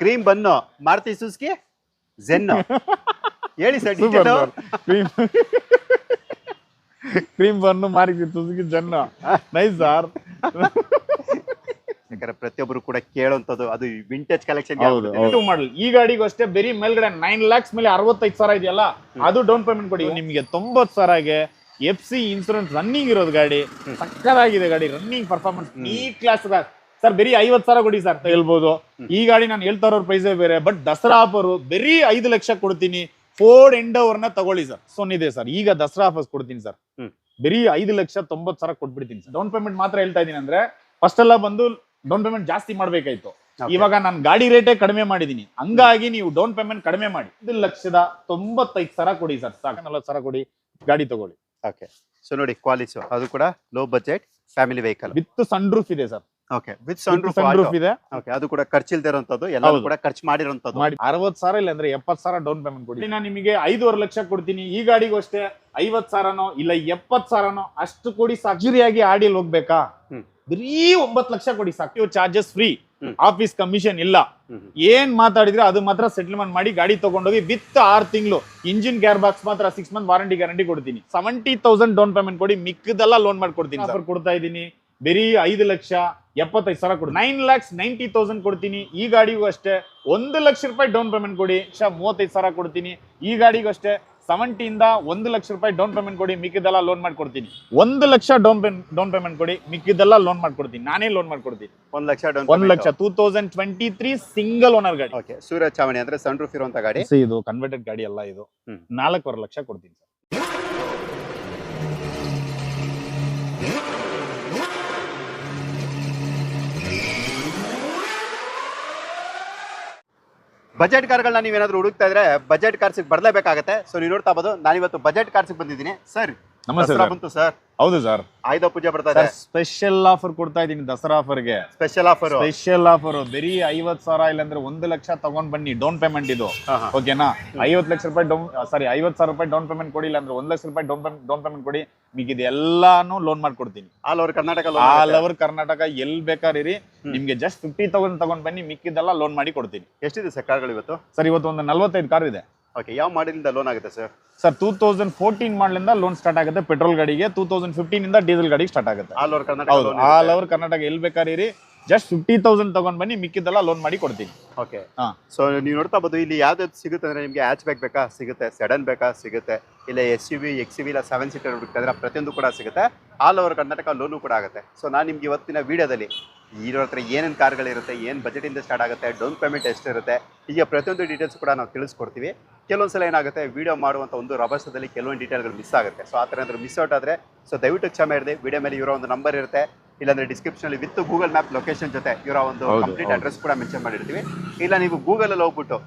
Cream bun Maruti Suzuki Zen ಹೇಳಿ sir super detail. Sir cream cream bun ಮಾರಿದ್ವಿ ತುಸುಕಿ ಜನ್ನ nice sir ಯಾಕಂದ್ರೆ ಪ್ರತಿಯೊಬ್ಬರು ಕೂಡ ಕೇಳುವಂತದ್ದು ಅದು ವಿಂಟೇಜ್ ಕಲೆಕ್ಷನ್ ಹೌದು ಹೌದು. ಮಾಡಲ್. ಈ ಗಾಡಿಗೂ ಅಷ್ಟೇ ಬರೀ ಮೇಲ್ಗಡೆ ನೈನ್ ಲ್ಯಾಕ್ಸ್ ಮೇಲೆ ಅರವತ್ತೈದು ಸಾವಿರ ಇದೆಯಲ್ಲ ಅದು ಡೌನ್ ಪೇಮೆಂಟ್ ಕೊಡಿ. ನಿಮಗೆ ತೊಂಬತ್ತು ಸಾವಿರಗೆ ಎಫ್ ಸಿ ಇನ್ಸೂರೆನ್ಸ್ ರನ್ನಿಂಗ್ ಇರೋದು ಗಾಡಿ. ಸಕ್ಕದಾಗಿದೆ ಗಾಡಿ ರನ್ನಿಂಗ್ ಪರ್ಫಾರ್ಮೆನ್ಸ್ ಈ ಕ್ಲಾಸ್ ಸರ್ ಬರೀ ಐವತ್ ಸಾವಿರ ಕೊಡಿ ಸರ್ ಹೇಳ್ಬೋದು. ಈ ಗಾಡಿ ನಾನು ಹೇಳ್ತಾ ಇರೋ ಪ್ರೈಸೇ ಬೇರೆ ಬಟ್ ದಸರಾ ಆಫರ್ ಬರೀ ಐದು ಲಕ್ಷ ಕೊಡ್ತೀನಿ. ಫೋರ್ಡ್ ಎಂಡೋವರ್ನ ತಗೊಳ್ಳಿ ಸರ್. ಸೊನ್ನಿದೆ ಸರ್. ಈಗ ದಸರಾ ಆಫರ್ಸ್ ಕೊಡ್ತೀನಿ ಸರ್. ಬರೀ ಐದು ಲಕ್ಷ ತೊಂಬತ್ ಸಾವಿರ ಕೊಟ್ಬಿಡ್ತೀನಿ ಸರ್. ಡೌನ್ ಪೇಮೆಂಟ್ ಮಾತ್ರ ಹೇಳ್ತಾ ಇದೀನಿ ಅಂದ್ರೆ ಫಸ್ಟ್ ಎಲ್ಲ ಬಂದು ಡೌನ್ ಪೇಮೆಂಟ್ ಜಾಸ್ತಿ ಮಾಡ್ಬೇಕಾಯ್ತು. ಇವಾಗ ನಾನು ಗಾಡಿ ರೇಟೇ ಕಡಿಮೆ ಮಾಡಿದೀನಿ. ಹಂಗಾಗಿ ನೀವು ಡೌನ್ ಪೇಮೆಂಟ್ ಕಡಿಮೆ ಮಾಡಿ. ಐದು ಲಕ್ಷದ ತೊಂಬತ್ತೈದು ಸಾವಿರ ಕೊಡಿ ಸರ್. ಸಾಕು ನಲ್ವತ್ತು ಸಾವಿರ ಕೊಡಿ ಗಾಡಿ ತಗೊಳ್ಳಿ. ಓಕೆ ಸೊ ನೋಡಿ ಕ್ವಾಲಿಸ್ ಅದು ಕೂಡ low budget family vehicle with sunroof ಇದೆ sir. Okay with sunroof sunroof ಇದೆ. ಓಕೆ ಅದು ಕೂಡ ಖರ್ಚಿಲ್ದೇ ಇರೋಂಥದ್ದು ಎಲ್ಲ ಹೌದು. ಕೂಡ ಖರ್ಚು ಮಾಡಿರುವಂತದ್ದು ಮಾಡಿ ಅರವತ್ ಸಾವಿರ ಇಲ್ಲ ಅಂದ್ರೆ ಎಪ್ಪತ್ ಸಾವಿರ ಡೌನ್ ಪೇಮೆಂಟ್ ಕೊಡಿ. ನಾನು ನಿಮಗೆ ಐದೂವರೆ ಲಕ್ಷ ಕೊಡ್ತೀನಿ. ಈ ಗಾಡಿಗೂ ಅಷ್ಟೇ ಐವತ್ ಸಾವಿರನೋ ಇಲ್ಲ ಎಪ್ಪತ್ ಸಾವಿರನೋ ಅಷ್ಟು ಕೊಡಿ ಸಾಕ್ಸುರಿಯಾಗಿ ಆಡಿಯಲ್ಲಿ ಹೋಗ್ಬೇಕಾ? ಹ್ಮ್. ಬರೀ ಒಂಬತ್ ಲಕ್ಷ ಕೊಡಿ ಸಾಕು. ಚಾರ್ಜಸ್ ಫ್ರೀ ಹ್ಮ್. ಆಫೀಸ್ ಕಮಿಷನ್ ಇಲ್ಲ. ಹ್ಮ್. ಏನ್ ಮಾತಾಡಿದ್ರೆ ಅದು ಮಾತ್ರ ಸೆಟಲ್ಮೆಂಟ್ ಮಾಡಿ ಗಾಡಿ ತಗೊಂಡೋಗಿ ವಿತ್ ಆರ್ ತಿಂಗಳು ಇಂಜಿನ್ ಗೇರ್ ಬಾಕ್ಸ್ ಮಾತ್ರ ಸಿಕ್ಸ್ ಮಂತ್ ವಾರಂಟಿ ಗ್ಯಾರಂಟಿ ಕೊಡ್ತೀನಿ. ಸೆವೆಂಟಿ ತೌಸಂಡ್ ಡೌನ್ ಪೇಮೆಂಟ್ ಕೊಡಿ ಮಿಕ್ಕದೆಲ್ಲ ಲೋನ್ ಮಾಡ್ಕೊಡ್ತೀನಿ ಆಫರ್ ಕೊಡ್ತಾ ಇದ್ದೀನಿ. ಬರೀ ಐದು ಲಕ್ಷ ಎಪ್ಪತ್ತೈದು ಸಾವಿರ ಕೊಡಿ. ನೈನ್ ಲ್ಯಾಕ್ಸ್ ನೈಂಟಿ ತೌಸಂಡ್ ಕೊಡ್ತೀನಿ. ಈ ಗಾಡಿಗೂ ಅಷ್ಟೇ ಒಂದು ಲಕ್ಷ ರೂಪಾಯಿ ಡೌನ್ ಪೇಮೆಂಟ್ ಕೊಡಿ. ಲಕ್ಷ ಮೂವತ್ತೈದು ಸಾವಿರ ಕೊಡ್ತೀನಿ. ಈ ಗಾಡಿಗೂ ಅಷ್ಟೇ ಸೆವೆಂಟಿಯಿಂದ ಒಂದು ಲಕ್ಷ ರೂಪಾಯಿ ಡೌನ್ ಪೇಮೆಂಟ್ ಕೊಡಿ. ಮಿಕ್ಕಿದೆಲ್ಲ ಲೋನ್ ಮಾಡ್ಕೊಡ್ತೀನಿ. ಒಂದು lakh down payment down payment ಕೊಡಿ. ಮಿಕ್ಕಿದ್ದೆಲ್ಲ ಲೋನ್ ಮಾಡ್ಕೊಡ್ತೀನಿ. ನಾನೇ ಲೋನ್ ಮಾಡ್ಕೊಡ್ತೀನಿ. ಒಂದು ಲಕ್ಷ ಡೌನ್ ಒಂದು lakh two thousand twenty three single owner ಗಾಡಿ. ಓಕೆ ಸೂರ್ಯ ಚಾವಣಿ ಅಂದ್ರೆ ಸನ್ ರೂಫ್ ಇರುವಂತ ಗಾಡಿ? ಇದು ಕನ್ವರ್ಟೆಡ್ ಗಾಡಿ ಅಲ್ಲ ಇದು. ನಾಲ್ಕೂವರೆ ಲಕ್ಷ ಕೊಡ್ತೀನಿ ಸರ್. ಬಜೆಟ್ ಕಾರ್ಗಳನ್ನ ನೀವೇನಾದ್ರು ಹುಡುಕ್ತಾ ಇದ್ರೆ ಬಜೆಟ್ ಕಾರ್ಸಿಗೆ ಬರ್ಲೇಬೇಕಾಗತ್ತೆ. ಸೊ ನೀವು ನೋಡ್ತಾ ಬೋದು ನಾನಿವತ್ತು ಬಜೆಟ್ ಕಾರ್ಸಿಗೆ ಬಂದಿದ್ದೀನಿ. ಸರ್. ನಮಸ್ತೆ ದಸರಾ ಸರ್ ಬಂತು ಸರ್. ಹೌದು ಸರ್. ಆಯುಧ ಪೂಜೆ ಬರ್ತಾ ಇದೆ. ಸ್ಪೆಷಲ್ ಆಫರ್ ಕೊಡ್ತಾ ಇದ್ದೀನಿ ದಸರಾ ಆಫರ್ಗೆ ಸ್ಪೆಷಲ್ ಆಫರ್ ಸ್ಪೆಷಲ್ ಆಫರ್ ಬರೀ ಐವತ್ ಸಾವಿರ ಇಲ್ಲಾಂದ್ರೆ ಒಂದು ಲಕ್ಷ ತಗೊಂಡ್ ಬನ್ನಿ ಡೌನ್ ಪೇಮೆಂಟ್ ಇದು. ಓಕೆನಾ ಐವತ್ ಲಕ್ಷ ರೂಪಾಯಿ ಡೌನ್ ಸಾರಿ ಐವತ್ ಸಾವಿರ ರೂಪಾಯಿ ಡೌನ್ ಪೇಮೆಂಟ್ ಕೊಡಿ ಇಲ್ಲಾಂದ್ರೆ ಒಂದ್ ಲಕ್ಷ ರೂಪಾಯಿ ಡೌನ್ ಪೇಮೆಂಟ್ ಡೌನ್ ಪೇಮೆಂಟ್ ಕೊಡಿ. మీకు ಇದು ಎಲ್ಲಾನು ಲೋನ್ ಮಾಡ್ಕೊಡ್ತೀನಿ. All over Karnataka all over Karnataka L ಬೇಕಾರಿರಿ ನಿಮ್ಗೆ ಜಸ್ಟ್ ಫಿಫ್ಟಿ ತೌಸಂಡ್ ತಗೊಂಡ್ ಬನ್ನಿ ಮಿಕ್ಕಿದೆಲ್ಲ ಲೋನ್ ಮಾಡಿ ಕೊಡ್ತೀನಿ. ಎಷ್ಟಿದೆ ಸರ್ ಕಾರ್ಗಳು ಇವತ್ತು? ಸರ್ ಇವತ್ತು ಒಂದು ನಲ್ವತ್ತೈದು ಕಾರ್ ಇದೆ. ಓಕೆ ಯಾವ ಮಾಡಲಿಂದ ಲೋನ್ ಆಗುತ್ತೆ sir sir two thousand fourteen ಮಾಡಲಿಂದ loan start ಆಗುತ್ತೆ ಪೆಟ್ರೋಲ್ ಗಾಡಿಗೆ. ಟೂ ತೌಸಂಡ್ ಫಿಫ್ಟೀನ್ ಇಂದ ಡೀಸೆಲ್ ಗಾಡಿಗೆ ಸ್ಟಾರ್ಟ್ ಆಗುತ್ತೆ. ಆಲ್ ಓವರ್ ಕರ್ನಾಟಕ ಹೌದು ಆಲ್ ಓವರ್ ಕರ್ನಾಟಕ ಎಲ್ ಬೇಕಾರಿರಿ ಜಸ್ಟ್ ಫಿಫ್ಟಿ ತೌಸಂಡ್ ತಗೊಂಡ್ ಬನ್ನಿ ಮಿಕ್ಕಿದ್ದೆಲ್ಲ ಲೋನ್ ಮಾಡಿ ಕೊಡ್ತೀನಿ. ಓಕೆ ಹಾ. ಸೊ ನೀವು ನೋಡ್ತಾ ಬೋದು ಇಲ್ಲಿ ಯಾವ್ದು ಸಿಗುತ್ತೆ ಅಂದ್ರೆ ನಿಮಗೆ ಹ್ಯಾಚ್ ಬ್ಯಾಕ್ ಬೇಕಾ? ಸಿಗುತ್ತೆ. ಸೆಡನ್ ಬೇಕಾ? ಸಿಗುತ್ತೆ. ಇಲ್ಲ S U V X U V ಇಲ್ಲ ಸೆವೆನ್ ಸೀಟರ್ ಹುಡುಕಿದ್ರೆ ಪ್ರತಿಯೊಂದು ಕೂಡ ಸಿಗುತ್ತೆ. ಆಲ್ ಓವರ್ ಕರ್ನಾಟಕ ಲೋನು ಕೂಡ ಆಗುತ್ತೆ. ಸೊ ನಾನು ನಿಮ್ಗೆ ಇವತ್ತಿನ ವಿಡಿಯೋದಲ್ಲಿ ಇರೋ ಹತ್ರ ಏನೇನು ಕಾರ್ಗಳಿರುತ್ತೆ ಏನು ಬಜೆಟಿಂದ ಸ್ಟಾರ್ಟ್ ಆಗುತ್ತೆ ಡೌನ್ ಪೇಮೆಂಟ್ ಎಷ್ಟಿರುತ್ತೆ ಹೀಗೆ ಪ್ರತಿಯೊಂದು ಡೀಟೇಲ್ಸ್ ಕೂಡ ನಾವು ತಿಳಿಸ್ಕೊಡ್ತೀವಿ. ಕೆಲವೊಂದು ಸಲ ಏನಾಗುತ್ತೆ ವಿಡಿಯೋ ಮಾಡುವಂಥ ಒಂದು ರಭಸದಲ್ಲಿ ಕೆಲವೊಂದು ಡೀಟೇಲ್ಗಳು ಮಿಸ್ ಆಗುತ್ತೆ. ಸೊ ಆ ಥರ ಏನಾದರೂ ಮಿಸ್ ಔಟ್ ಆದರೆ ಸೊ ದಯವಿಟ್ಟು ಕ್ಷಮೆ ಇರದೆ ವಿಡಿಯೋ ಮೇಲೆ ಇವರ ಒಂದು ನಂಬರ್ ಇರುತ್ತೆ ಇಲ್ಲಾಂದ್ರೆ ಡಿಸ್ಕ್ರಿಪ್ಷನಲ್ಲಿ ವಿತ್ ಗೂಗಲ್ ಮ್ಯಾಪ್ ಲೊಕೇಶನ್ ಜೊತೆ ಇವರ ಒಂದು ಕಂಪ್ಲೀಟ್ ಅಡ್ರೆಸ್ ಕೂಡ ಮೆನ್ಷನ್ ಮಾಡಿರ್ತೀವಿ. ಇಲ್ಲ ನೀವು ಗೂಗಲಲ್ಲಿ ಹೋಗ್ಬಿಟ್ಟು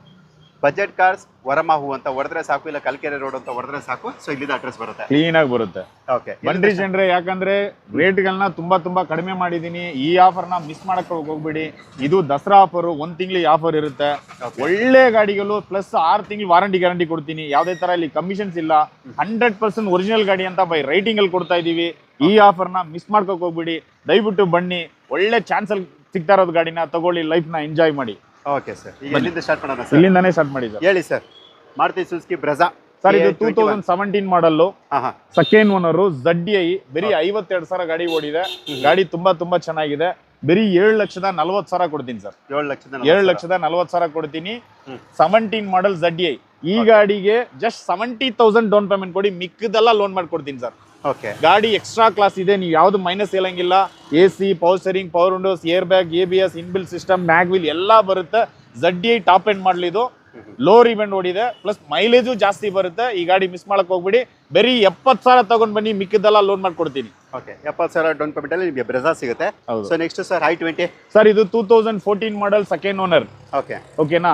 ಬಜೆಟ್ ಕಾರ್ಸ್ ವರಮಾಹು ಅಂತ ಹೊಡೆದ್ರೆ ಸಾಕು ಇಲ್ಲ ಕಲ್ಕೆರೆ ರೋಡ್ ಅಂತ ಹೊಡೆದ್ರೆ ಸಾಕು. ಸೊ ಇಲ್ಲಿ ಅಡ್ರೆಸ್ ಬರುತ್ತೆ. ಕ್ಲೀನ್ ಆಗಿ ಬರುತ್ತೆ. ಓಕೆ ಬಂಡ್ರಿ ಜನರೇ ಯಾಕಂದ್ರೆ ರೇಟ್ಗಳನ್ನ ತುಂಬಾ ತುಂಬಾ ಕಡಿಮೆ ಮಾಡಿದೀನಿ. ಈ ಆಫರ್ನ ಮಿಸ್ ಮಾಡಕ್ ಹೋಗ್ಬೇಡಿ. ಇದು ದಸರಾ ಆಫರ್ ಒಂದ್ ತಿಂಗಳಿಗೆ ಆಫರ್ ಇರುತ್ತೆ. ಒಳ್ಳೆ ಗಾಡಿಗಳು ಪ್ಲಸ್ ಆರ್ ತಿಂಗಳು ವಾರಂಟಿ ಗ್ಯಾರಂಟಿ ಕೊಡ್ತೀನಿ. ಯಾವ್ದೇ ತರ ಇಲ್ಲಿ ಕಮಿಷನ್ಸ್ ಇಲ್ಲ. ಹಂಡ್ರೆಡ್ ಪರ್ಸೆಂಟ್ ಒರಿಜಿನಲ್ ಗಾಡಿ ಅಂತ ಬೈ ರೈಟಿಂಗ್ ಅಲ್ಲಿ ಕೊಡ್ತಾ ಇದೀವಿ. ಈ ಆಫರ್ನ ಮಿಸ್ ಮಾಡ್ಕೋಕ್ ಹೋಗ್ಬೇಡಿ. ದಯವಿಟ್ಟು ಬನ್ನಿ. ಒಳ್ಳೆ ಚಾನ್ಸ್ ಅಲ್ಲಿ ಸಿಗ್ತಾ ಇರೋದು ಗಾಡಿನ ತಗೊಳ್ಳಿ ಲೈಫ್ನ ಎಂಜಾಯ್ ಮಾಡಿ. ಓಕೆ ಸರ್ ಈಗ ಎಲ್ಲಿಂದ ಸ್ಟಾರ್ಟ್ ಮಾಡೋಣ ಸರ್ ಇಲ್ಲಿಂದಾನೇ ಸ್ಟಾರ್ಟ್ ಮಾಡಿ ಹೇಳಿ sir Maruti Suzuki Brezza sir ಇದು two thousand seventeen model second owner Z I ಬರೀ ಐವತ್ತೆರಡು ಸಾವಿರ ಗಾಡಿ ಓಡಿದೆ. ಗಾಡಿ ತುಂಬಾ ತುಂಬಾ ಚೆನ್ನಾಗಿದೆ. ಬರೀ ಏಳು ಲಕ್ಷದ ನಲ್ವತ್ತು ಸಾವಿರ ಕೊಡ್ತೀನಿ ಸರ್ ಏಳು ಲಕ್ಷದ ಏಳು ಲಕ್ಷದ ನಲ್ವತ್ತು ಸಾವಿರ ಕೊಡ್ತೀನಿ. ಸೆವೆಂಟೀನ್ ಮಾಡಲ್ ಜಡ್ ಐ ಈ ಗಾಡಿಗೆ just seventy thousand down payment ಕೊಡಿ ಮಿಕ್ಕದೆಲ್ಲ ಲೋನ್ ಮಾಡ್ಕೊಡ್ತೀನಿ ಸರ್ ಓಕೆ ಗಾಡಿ ಎಕ್ಸ್ಟ್ರಾ ಕ್ಲಾಸ್ ಇದೆ ನೀವು ಯಾವುದು ಮೈನಸ್ ಹೇಳಂಗಿಲ್ಲ. A C power steering power windows air bag A B S inbuilt system mag wheel ಎಲ್ಲ ಬರುತ್ತೆ. ಜಡ್ ಐ ಟಾಪ್ ಎಂಡ್ ಮಾಡಲಿ ಇದು. ಲೋ ರಿಬೆಂಡ್ ಓಡಿದೆ. ಪ್ಲಸ್ ಮೈಲೇಜು ಜಾಸ್ತಿ ಬರುತ್ತೆ. ಈ ಗಾಡಿ ಮಿಸ್ ಮಾಡಕ್ ಹೋಗ್ಬಿಡಿ. ಬರೀ ಎಪ್ಪತ್ತು ಸಾವಿರ ತಗೊಂಡ್ ಬನ್ನಿ ಮಿಕ್ಕಿದ್ದೆಲ್ಲ ಲೋನ್ ಮಾಡ್ಕೊಡ್ತೀನಿ. ಓಕೆ ಎಪ್ಪತ್ತು ಸಾವಿರ ಡೌನ್ ಪೇಮೆಂಟ್ ಅಲ್ಲಿ ನಿಮಗೆ ಬ್ರೆಜಾ ಸಿಗುತ್ತೆ. ಹೌದು. So next sir I twenty sir ಇದು two thousand fourteen model second owner okay ಓಕೆನಾ.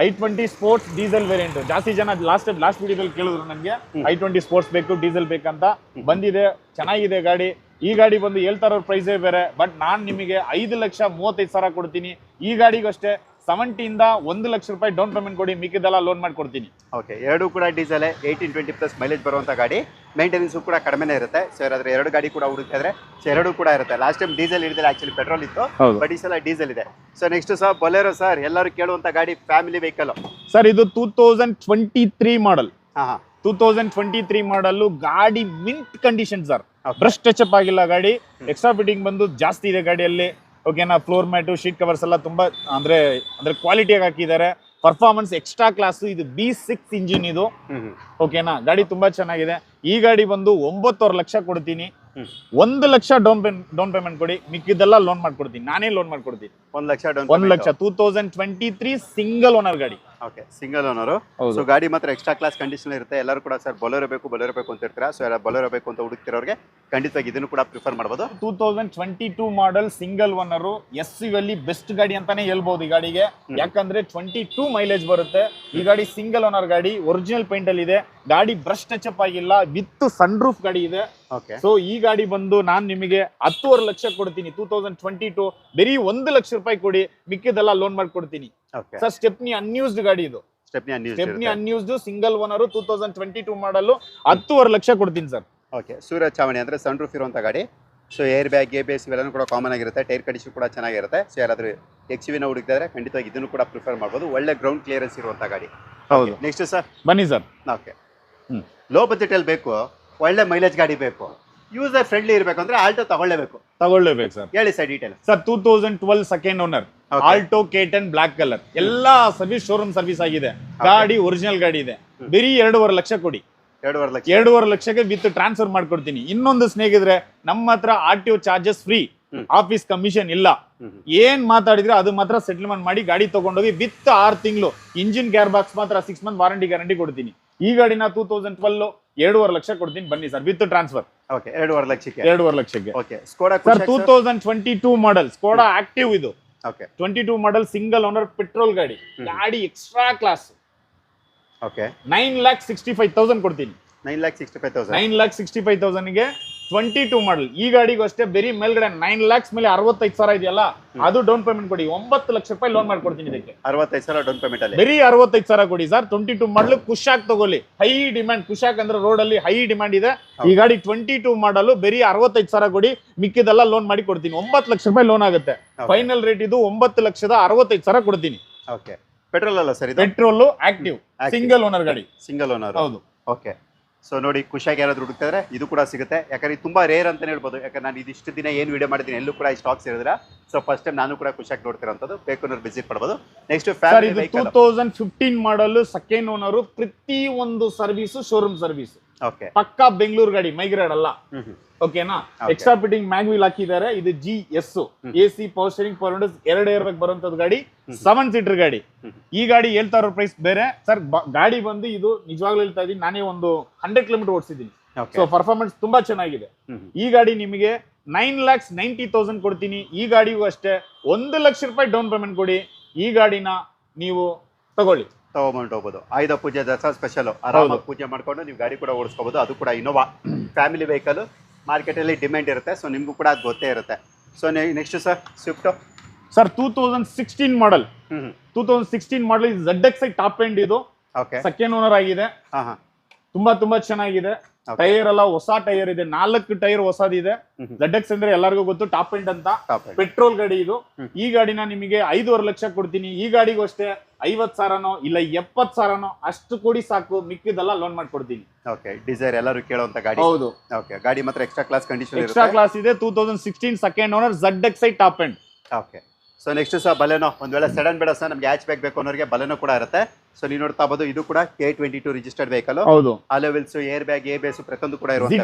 I twenty sports diesel variant. ಜಾಸ್ತಿ ಜನ ಲಾಸ್ಟ್ ಲಾಸ್ಟ್ ವಿಡಿಯೋದಲ್ಲಿ ಕೇಳಿದ್ರು ನನಗೆ. ಐ ಟ್ವೆಂಟಿ ಸ್ಪೋರ್ಟ್ಸ್ ಬೇಕು ಡೀಸೆಲ್ ಬೇಕಂತ. ಬಂದಿದೆ ಚೆನ್ನಾಗಿದೆ ಗಾಡಿ. ಈ ಗಾಡಿ ಬಂದು ಹೇಳ್ತಾ ಇರೋ ಪ್ರೈಸೇ ಬೇರೆ. ಬಟ್ ನಾನು ನಿಮಗೆ ಐದು ಲಕ್ಷ ಮೂವತ್ತೈದು ಸಾವಿರ ಕೊಡ್ತೀನಿ. ಈ ಗಾಡಿಗೂ ಅಷ್ಟೇ ಸೆವೆಂಟಿಯಿಂದ ಒಂದು ಲಕ್ಷ ರೂಪಾಯಿ ಡೌನ್ ಪೇಮೆಂಟ್ ಕೊಡಿ ಮಿಕ್ಕಿದೆಲ್ಲ ಲೋನ್ ಮಾಡ್ಕೊಡ್ತೀನಿ. ಓಕೆ ಎರಡು ಕೂಡ diesel eighteen twenty plus mileage ಬರುವಂಥ ಗಾಡಿ. ಮೈಂಟೆನೆನ್ಸು ಕೂಡ ಕಡಿಮೆನೇ ಇರುತ್ತೆ. ಸೊ ಯಾರಾದ್ರೆ ಎರಡು ಗಾಡಿ ಕೂಡ ಹುಡುಕಿದ್ರೆ ಸೊ ಎರಡು ಕೂಡ ಇರುತ್ತೆ. ಲಾಸ್ಟ್ ಟೈಮ್ ಡೀಸೆಲ್ ಹಿಡಿದ್ರೆ ಆಕ್ಚುಲಿ ಪೆಟ್ರೋಲ್ ಇತ್ತು ಬಟ್ ಈ ಸಲ ಡೀಸೆಲ್ ಇದೆ. So next sir Bolero sir ಎಲ್ಲರೂ ಕೇಳುವಂಥ ಗಾಡಿ ಫ್ಯಾಮಿಲಿ ವೆಹಿಕಲ್ ಸರ್ ಇದು two thousand twenty three model ಹಾಂ. Two thousand twenty three model ಗಾಡಿ mint condition sir. Brush touch up ಆಗಿಲ್ಲ ಗಾಡಿ. ಎಕ್ಸ್ಟ್ರಾ ಫಿಟ್ಟಿಂಗ್ ಬಂದು ಜಾಸ್ತಿ ಇದೆ ಗಾಡಿಯಲ್ಲಿ. ಓಕೆನಾ ಫ್ಲೋರ್ ಮ್ಯಾಟು ಶೀಟ್ ಕವರ್ಸ್ ಎಲ್ಲ ತುಂಬಾ ಅಂದ್ರೆ ಅಂದ್ರೆ ಕ್ವಾಲಿಟಿಯಾಗಿ ಹಾಕಿದ್ದಾರೆ. ಪರ್ಫಾರ್ಮೆನ್ಸ್ ಎಕ್ಸ್ಟ್ರಾ ಕ್ಲಾಸ್ ಇದು ಬಿ ಸಿಕ್ಸ್ ಇಂಜಿನ್ ಇದು. ಓಕೆನಾ ಗಾಡಿ ತುಂಬಾ ಚೆನ್ನಾಗಿದೆ. ಈ ಗಾಡಿ ಬಂದು ಒಂಬತ್ತುವರೆ ಲಕ್ಷ ಕೊಡ್ತೀನಿ. ಒಂದು lakh down payment down payment ಕೊಡಿ. ಮಿಕ್ಕಿದ್ದೆಲ್ಲ ಲೋನ್ ಮಾಡ್ಕೊಡ್ತೀನಿ. ನಾನೇ ಲೋನ್ ಮಾಡ್ಕೊಡ್ತೀನಿ. ಒಂದು ಲಕ್ಷ ಒಂದು ಒಂದ್ lakh. Two thousand twenty three single owner ಗಾಡಿ. Okay single owner. ಸೊ ಗಾಡಿ ಮಾತ್ರ ಎಕ್ಸ್ಟ್ರಾ ಕ್ಲಾಸ್ ಕಂಡೀಷನ್ ಇರುತ್ತೆ. ಎಲ್ಲರೂ ಕೂಡ ಸರ್ ಬೊಲೆರೋ ಬೇಕು ಬೊಲೆರೋ ಬೇಕು ಅಂತ ಇರ್ತೀರಾ? ಸೊ ಎಲ್ಲ ಬೊಲೆರೋ ಬೇಕು ಅಂತ ಹುಡುಕ್ತಿರೋರಿಗೆ ಖಂಡಿತವಾಗಿ ಇದನ್ನು ಕೂಡ ಪ್ರಿಫರ್ ಮಾಡ್ಬೋದು. Two thousand twenty two model single owner yes ಅಲ್ಲಿ ಬೆಸ್ಟ್ ಗಾಡಿ ಅಂತಾನೆ ಹೇಳ್ಬೋದು ಈ ಗಾಡಿಗೆ. ಯಾಕಂದ್ರೆ ಟ್ವೆಂಟಿ ಟೂ ಮೈಲೇಜ್ ಬರುತ್ತೆ. ಈ ಗಾಡಿ ಸಿಂಗಲ್ ಓನರ್ ಗಾಡಿ ಒರಿಜಿನಲ್ ಪೇಂಟ್ ಅಲ್ಲಿ ಇದೆ. ಗಾಡಿ ಬ್ರಷ್ ಟಚ್ ಅಪ್ ಆಗಿಲ್ಲ ವಿತ್ ಸನ್ ರೂಫ್ ಗಾಡಿ ಇದೆ. ಓಕೆ ಸೊ ಈ ಗಾಡಿ ಬಂದು ನಾನು ನಿಮಗೆ ಹತ್ತುವರೆ ಲಕ್ಷ ಕೊಡ್ತೀನಿ ಟೂ ತೌಸಂಡ್ ಟ್ವೆಂಟಿ ಟೂ ಬರೀ ಒಂದು ಲಕ್ಷ ರೂಪಾಯಿ ಕೊಡಿ ಮಿಕ್ಕಿದೆಲ್ಲ ಲೋನ್ ಮಾಡ್ಕೊಡ್ತೀನಿ. ಸರ್ ಸ್ಟೆಪ್ನಿ ಅನ್ಯೂಸ್ಡ್ ಗಾಡಿ ಇದು. Stepney unused stepney unused single owner two thousand twenty two model ಹತ್ತುವರೆ ಲಕ್ಷ ಕೊಡ್ತೀನಿ ಸರ್ ಓಕೆ ಸೂರ್ಯ ಚಾವಣಿ ಅಂದ್ರೆ ಸನ್ ರೂಫ್ ಇರುವಂತ ಗಾಡಿ. So air bag A base ಇವೆಲ್ಲನೂ ಕೂಡ ಕಾಮನ್ ಆಗಿರುತ್ತೆ. ಟೈರ್ ಕಂಡೀಷನ್ ಕೂಡ ಚೆನ್ನಾಗಿರುತ್ತೆ. ಸೊ ಯಾರಾದರೂ ಎಕ್ಸ್ ವಿನ ಹುಡುಕಿದ್ರೆ ಖಂಡಿತವಾಗಿ ಇದನ್ನು ಕೂಡ ಪ್ರಿಫರ್ ಮಾಡ್ಬೋದು. ಒಳ್ಳೆ ಗ್ರೌಂಡ್ ಕ್ಲಿಯರೆನ್ಸ್ ಇರುವಂಥ ಗಾಡಿ. ಹೌದು. ನೆಕ್ಸ್ಟ್ ಸರ್ ಬನ್ನಿ ಸರ್ ಓಕೆ. ಲೋ ಬಜೆಟಲ್ಲಿ ಬೇಕು. ಒಳ್ಳೆ ಮೈಲೇಜ್ ಗಾಡಿ ಬೇಕು. ಯೂಸರ್ ಫ್ರೆಂಡ್ಲಿ ಇರಬೇಕು ಅಂದ್ರೆ ಆಲ್ಟೋ ತಗೊಳ್ಳೇಬೇಕು. ತಗೊಳ್ಳೇಬೇಕು ಸರ್. ಹೇಳಿ sir detail sir two thousand twelve second owner. Alto K ten black colour ಎಲ್ಲಾ ಸರ್ವಿಸ್ ಶೋರೂಮ್ ಸರ್ವಿಸ್ ಆಗಿದೆ. ಗಾಡಿ ಒರಿಜಿನಲ್ ಗಾಡಿ ಇದೆ. ಬರೀ ಎರಡೂವರೆ ಲಕ್ಷ ಕೊಡಿ. ಎರಡೂವರೆ ಲಕ್ಷ. ಎರಡೂವರೆ ಲಕ್ಷಕ್ಕೆ ವಿತ್ ಟ್ರಾನ್ಸ್ಫರ್ ಮಾಡ್ಕೊಡ್ತೀನಿ. ಇನ್ನೊಂದು ಸ್ನೇಹಿತರೆ ನಮ್ಮ ಹತ್ರ R T O charges free office commission ಇಲ್ಲ. ಏನ್ ಮಾತಾಡಿದ್ರೆ ಅದು ಮಾತ್ರ ಸೆಟಲ್ಮೆಂಟ್ ಮಾಡಿ ಗಾಡಿ ತಗೊಂಡೋಗಿ ವಿತ್ ಆರ್ ತಿಂಗಳು. ಇಂಜಿನ್ ಗೇರ್ ಬಾಕ್ಸ್ ಮಾತ್ರ ಸಿಕ್ಸ್ ಮಂತ್ ವಾರಂಟಿ ಗ್ಯಾರಂಟಿ ಕೊಡ್ತೀನಿ. ಈ ಗಾಡಿನ ಟೂ ತೌಸಂಡ್ ಟ್ವೆಲ್ ಎರಡೂವರೆ ಲಕ್ಷ ಕೊಡ್ತೀನಿ. ಬನ್ನಿ ಸರ್ ವಿತ್ ಟ್ರಾನ್ಸ್ಫರ್. ಓಕೆ ಎರಡೂವರೆ ಲಕ್ಷಕ್ಕೆ. ಎರಡೂವರೆ ಲಕ್ಷಕ್ಕೆ. Okay Skoda sir two thousand twenty two model Skoda active ಇದು. Okay. Twenty two model single owner petrol ಗಾಡಿ ಗಾಡಿ extra class okay. Nine lakh sixty five thousand ಕೊಡ್ತೀನಿ. Nine lakh sixty five thousand nine lakh sixty five ತೌಸಂಡ್ಗೆ twenty two model. ಈ ಗಾಡಿಗೂ ಅಷ್ಟೇ ಬೇರೆ ಮೇಲ್ಗಡೆ nine lakhs ಮೇಲೆ ಅರವತ್ತೈದು ಸಾವಿರ ಇದೆಯಲ್ಲ ಅದು ಡೌನ್ ಪೇಮೆಂಟ್ ಕೊಡಿ. ಒಂಬತ್ತು ಲಕ್ಷ ರೂಪಾಯಿ ಲೋನ್ ಮಾಡ್ಕೊಡ್ತೀನಿ ಇದಕ್ಕೆ. ಅರವತ್ತೈದು ಸಾವಿರ ಡೌನ್ ಪೇಮೆಂಟ್ ಅಲ್ಲಿ. ಬರೀ ಅರವತ್ತೈದು ಸಾವಿರ ಕೊಡಿ ಸರ್. ಟ್ವೆಂಟಿ ಟೂ ಮಾಡಲು ಕುಶಾಕ್ ತಗೊಳ್ಳಿ. ಹೈ ಡಿಮ್ಯಾಂಡ್ ಕುಶಾಕ್ ಅಂದ್ರೆ ರೋಡ್ ಅಲ್ಲಿ ಹೈ ಡಿಮ್ಯಾಂಡ್ ಇದೆ. ಈ ಗಾಡಿ ಟ್ವೆಂಟಿ ಟೂ ಮಾಡಲು ಬರೀ ಅರವತ್ತೈದು ಸಾವಿರ ಕೊಡಿ. ಮಿಕ್ಕಿದೆಲ್ಲ ಲೋನ್ ಮಾಡಿ ಕೊಡ್ತೀನಿ. ಒಂಬತ್ತು ಲಕ್ಷ ರೂಪಾಯಿ ಲೋನ್ ಆಗುತ್ತೆ. ಫೈನಲ್ ರೇಟ್ ಇದು ಒಂಬತ್ತು ಲಕ್ಷದ ಅರವತ್ತೈದು ಸಾವಿರ ಕೊಡ್ತೀನಿ. ಓಕೆ ಪೆಟ್ರೋಲ್ ಅಲ್ಲ sir petrol active single owner ಗಾಡಿ. ಸಿಂಗಲ್ ಓನರ್ ಹೌದು. ಓಕೆ ಸೊ ನೋಡಿ ಖುಷಿಯಾಗಿ ಯಾರಾದರೂ ಹುಡುಕ್ತಿದ್ರೆ ಇದು ಕೂಡ ಸಿಗುತ್ತೆ. ಯಾಕಂದ್ರೆ ತುಂಬಾ ರೇರ್ ಅಂತಲೇ ಹೇಳ್ಬೋದು. ಯಾಕಂದ್ರೆ ನಾನು ಇದಿಷ್ಟು ದಿನ ಏನು ವೀಡಿಯೋ ಮಾಡಿದ್ದೀನಿ ಎಲ್ಲೂ ಕೂಡ ಈ ಸ್ಟಾಕ್ಸ್ ಇರೋದ್ರ ಸೊ ಫಸ್ಟ್ ಟೈಮ್ ನಾನು ಕೂಡ ಖುಷಿಯಾಗಿ ನೋಡ್ತಿರೋಂಥದ್ದು. ಬೇಕು ಅನ್ನೋರು ವಿಸಿಟ್ ಮಾಡ್ಬೋದು. Next family two thousand fifteen model second owner ಪ್ರತಿ ಒಂದು ಸರ್ವಿಸು ಶೋರೂಮ್ ಸರ್ವಿಸ್ ಪಕ್ಕಾ ಬೆಂಗಳೂರು ಗಾಡಿ ಮೈಗ್ರೇಡ್ ಅಲ್ಲ. ಓಕೆನಾ. ಎಕ್ಸ್ಟ್ರಾ ಫಿಟ್ಟಿಂಗ್ ಮ್ಯಾಗ್ವಿಲ್ ಹಾಕಿದ್ದಾರೆ. ಇದು G S A C power steering power windows ಎರಡು ಬರುವಂತದ್ದು ಗಾಡಿ. ಸೆವೆನ್ ಸೀಟರ್ ಗಾಡಿ. ಈ ಗಾಡಿ ಹೇಳ್ತಾ ಇರೋ ಪ್ರೈಸ್ ಬೇರೆ ಸರ್ ಗಾಡಿ ಬಂದು ಇದು ನಿಜವಾಗ್ಲೂ ಹೇಳ್ತಾ ಇದೀನಿ. ನಾನೇ ಒಂದು ಹಂಡ್ರೆಡ್ ಕಿಲೋಮೀಟರ್ ಓಡಿಸಿದ್ದೀನಿ. ಓಕೆ ಸೊ ಪರ್ಫಾರ್ಮೆನ್ಸ್ ತುಂಬಾ ಚೆನ್ನಾಗಿದೆ. ಈ ಗಾಡಿ ನಿಮಗೆ ನೈನ್ ಲ್ಯಾಕ್ಸ್ ನೈಂಟಿ ತೌಸಂಡ್ ಕೊಡ್ತೀನಿ. ಈ ಗಾಡಿಗೂ ಅಷ್ಟೇ ಒಂದು ಲಕ್ಷ ರೂಪಾಯಿ ಡೌನ್ ಪೇಮೆಂಟ್ ಕೊಡಿ. ಈ ಗಾಡಿನ ನೀವು ತಗೊಳ್ಳಿ. ತಗೊಂಬಂದು ಹೋಗ್ಬೋದು. ಆಯುಧ ಪೂಜೆ ದಸರಾ ಸ್ಪೆಷಲ್ ಆರಾಮಾಗಿ ಪೂಜೆ ಮಾಡ್ಕೊಂಡು ನೀವು ಗಾಡಿ ಕೂಡ ಓಡಿಸ್ಕೋಬಹುದು ಅದು ಕೂಡ ಇನೋವಾ ಫ್ಯಾಮಿಲಿ ವೆಹಿಕಲ್ ಮಾರ್ಕೆಟಲ್ಲಿ ಡಿಮ್ಯಾಂಡ್ ಇರುತ್ತೆ. ಸೊ ನಿಮಗೂ ಕೂಡ ಅದು ಗೊತ್ತೇ ಇರುತ್ತೆ. So next sir Swift sir two thousand sixteen model two thousand sixteen model Z X I top end ಇದು. ಓಕೆ ಸೆಕೆಂಡ್ ಓನರ್ ಆಗಿದೆ. ಹಾಂ ಹಾಂ. ತುಂಬಾ ತುಂಬಾ ಚೆನ್ನಾಗಿದೆ. ಟೈರ್ ಎಲ್ಲ ಹೊಸ ಟೈರ್ ಇದೆ. ನಾಲ್ಕು ಟೈರ್ ಹೊಸದಿದೆ. ಎಕ್ಸ್ ಅಂದ್ರೆ ಎಲ್ಲರಿಗೂ ಗೊತ್ತು ಟಾಪ್ ಎಂಡ್ ಅಂತ. ಪೆಟ್ರೋಲ್ ಗಾಡಿ ಇದು. ಈ ಗಾಡಿನ ನಿಮಗೆ ಐದೂವರೆ ಲಕ್ಷ ಕೊಡ್ತೀನಿ. ಈ ಗಾಡಿಗೂ ಅಷ್ಟೇ ಐವತ್ ಸಾವಿರನೋ ಇಲ್ಲ ಎಪ್ಪತ್ ಸಾವಿರನೋ ಅಷ್ಟು ಕೂಡಿ ಸಾಕು. ಮಿಕ್ಕಿದೆಲ್ಲ ಲೋನ್ ಮಾಡ್ಕೊಡ್ತೀನಿ. ಓಕೆ ಡಿಸೈರ್ ಎಲ್ಲರೂ ಕೇಳುವಂತ ಗಾಡಿ. ಹೌದು. ಓಕೆ ಗಾಡಿ ಮಾತ್ರ extra class condition extra class ಇದೆ. Two thousand sixteen second owner Z X I top end okay so next ಸಹ ಬಲೆನೋ ಒಂದು ವೇಳೆ ಸಡನ್ ಬೇಡ ಸರ್ ನಮ್ಗೆ ಹ್ಯಾಚ್ ಬ್ಯಾಕ್ ಬೇಕು ಅನ್ನೋರಿಗೆ ಬಲೆನೋ ಕೂಡ ಇರುತ್ತೆ. ಸೊ ನೀವು ನೋಡ್ತಾ ಬೋದು ಇದು ಕೂಡ K twenty two registered vehicle ಹೌದು. Alloy wheels air bag A base ಪ್ರತಿಯೊಂದು ಕೂಡ ಇರುತ್ತೆ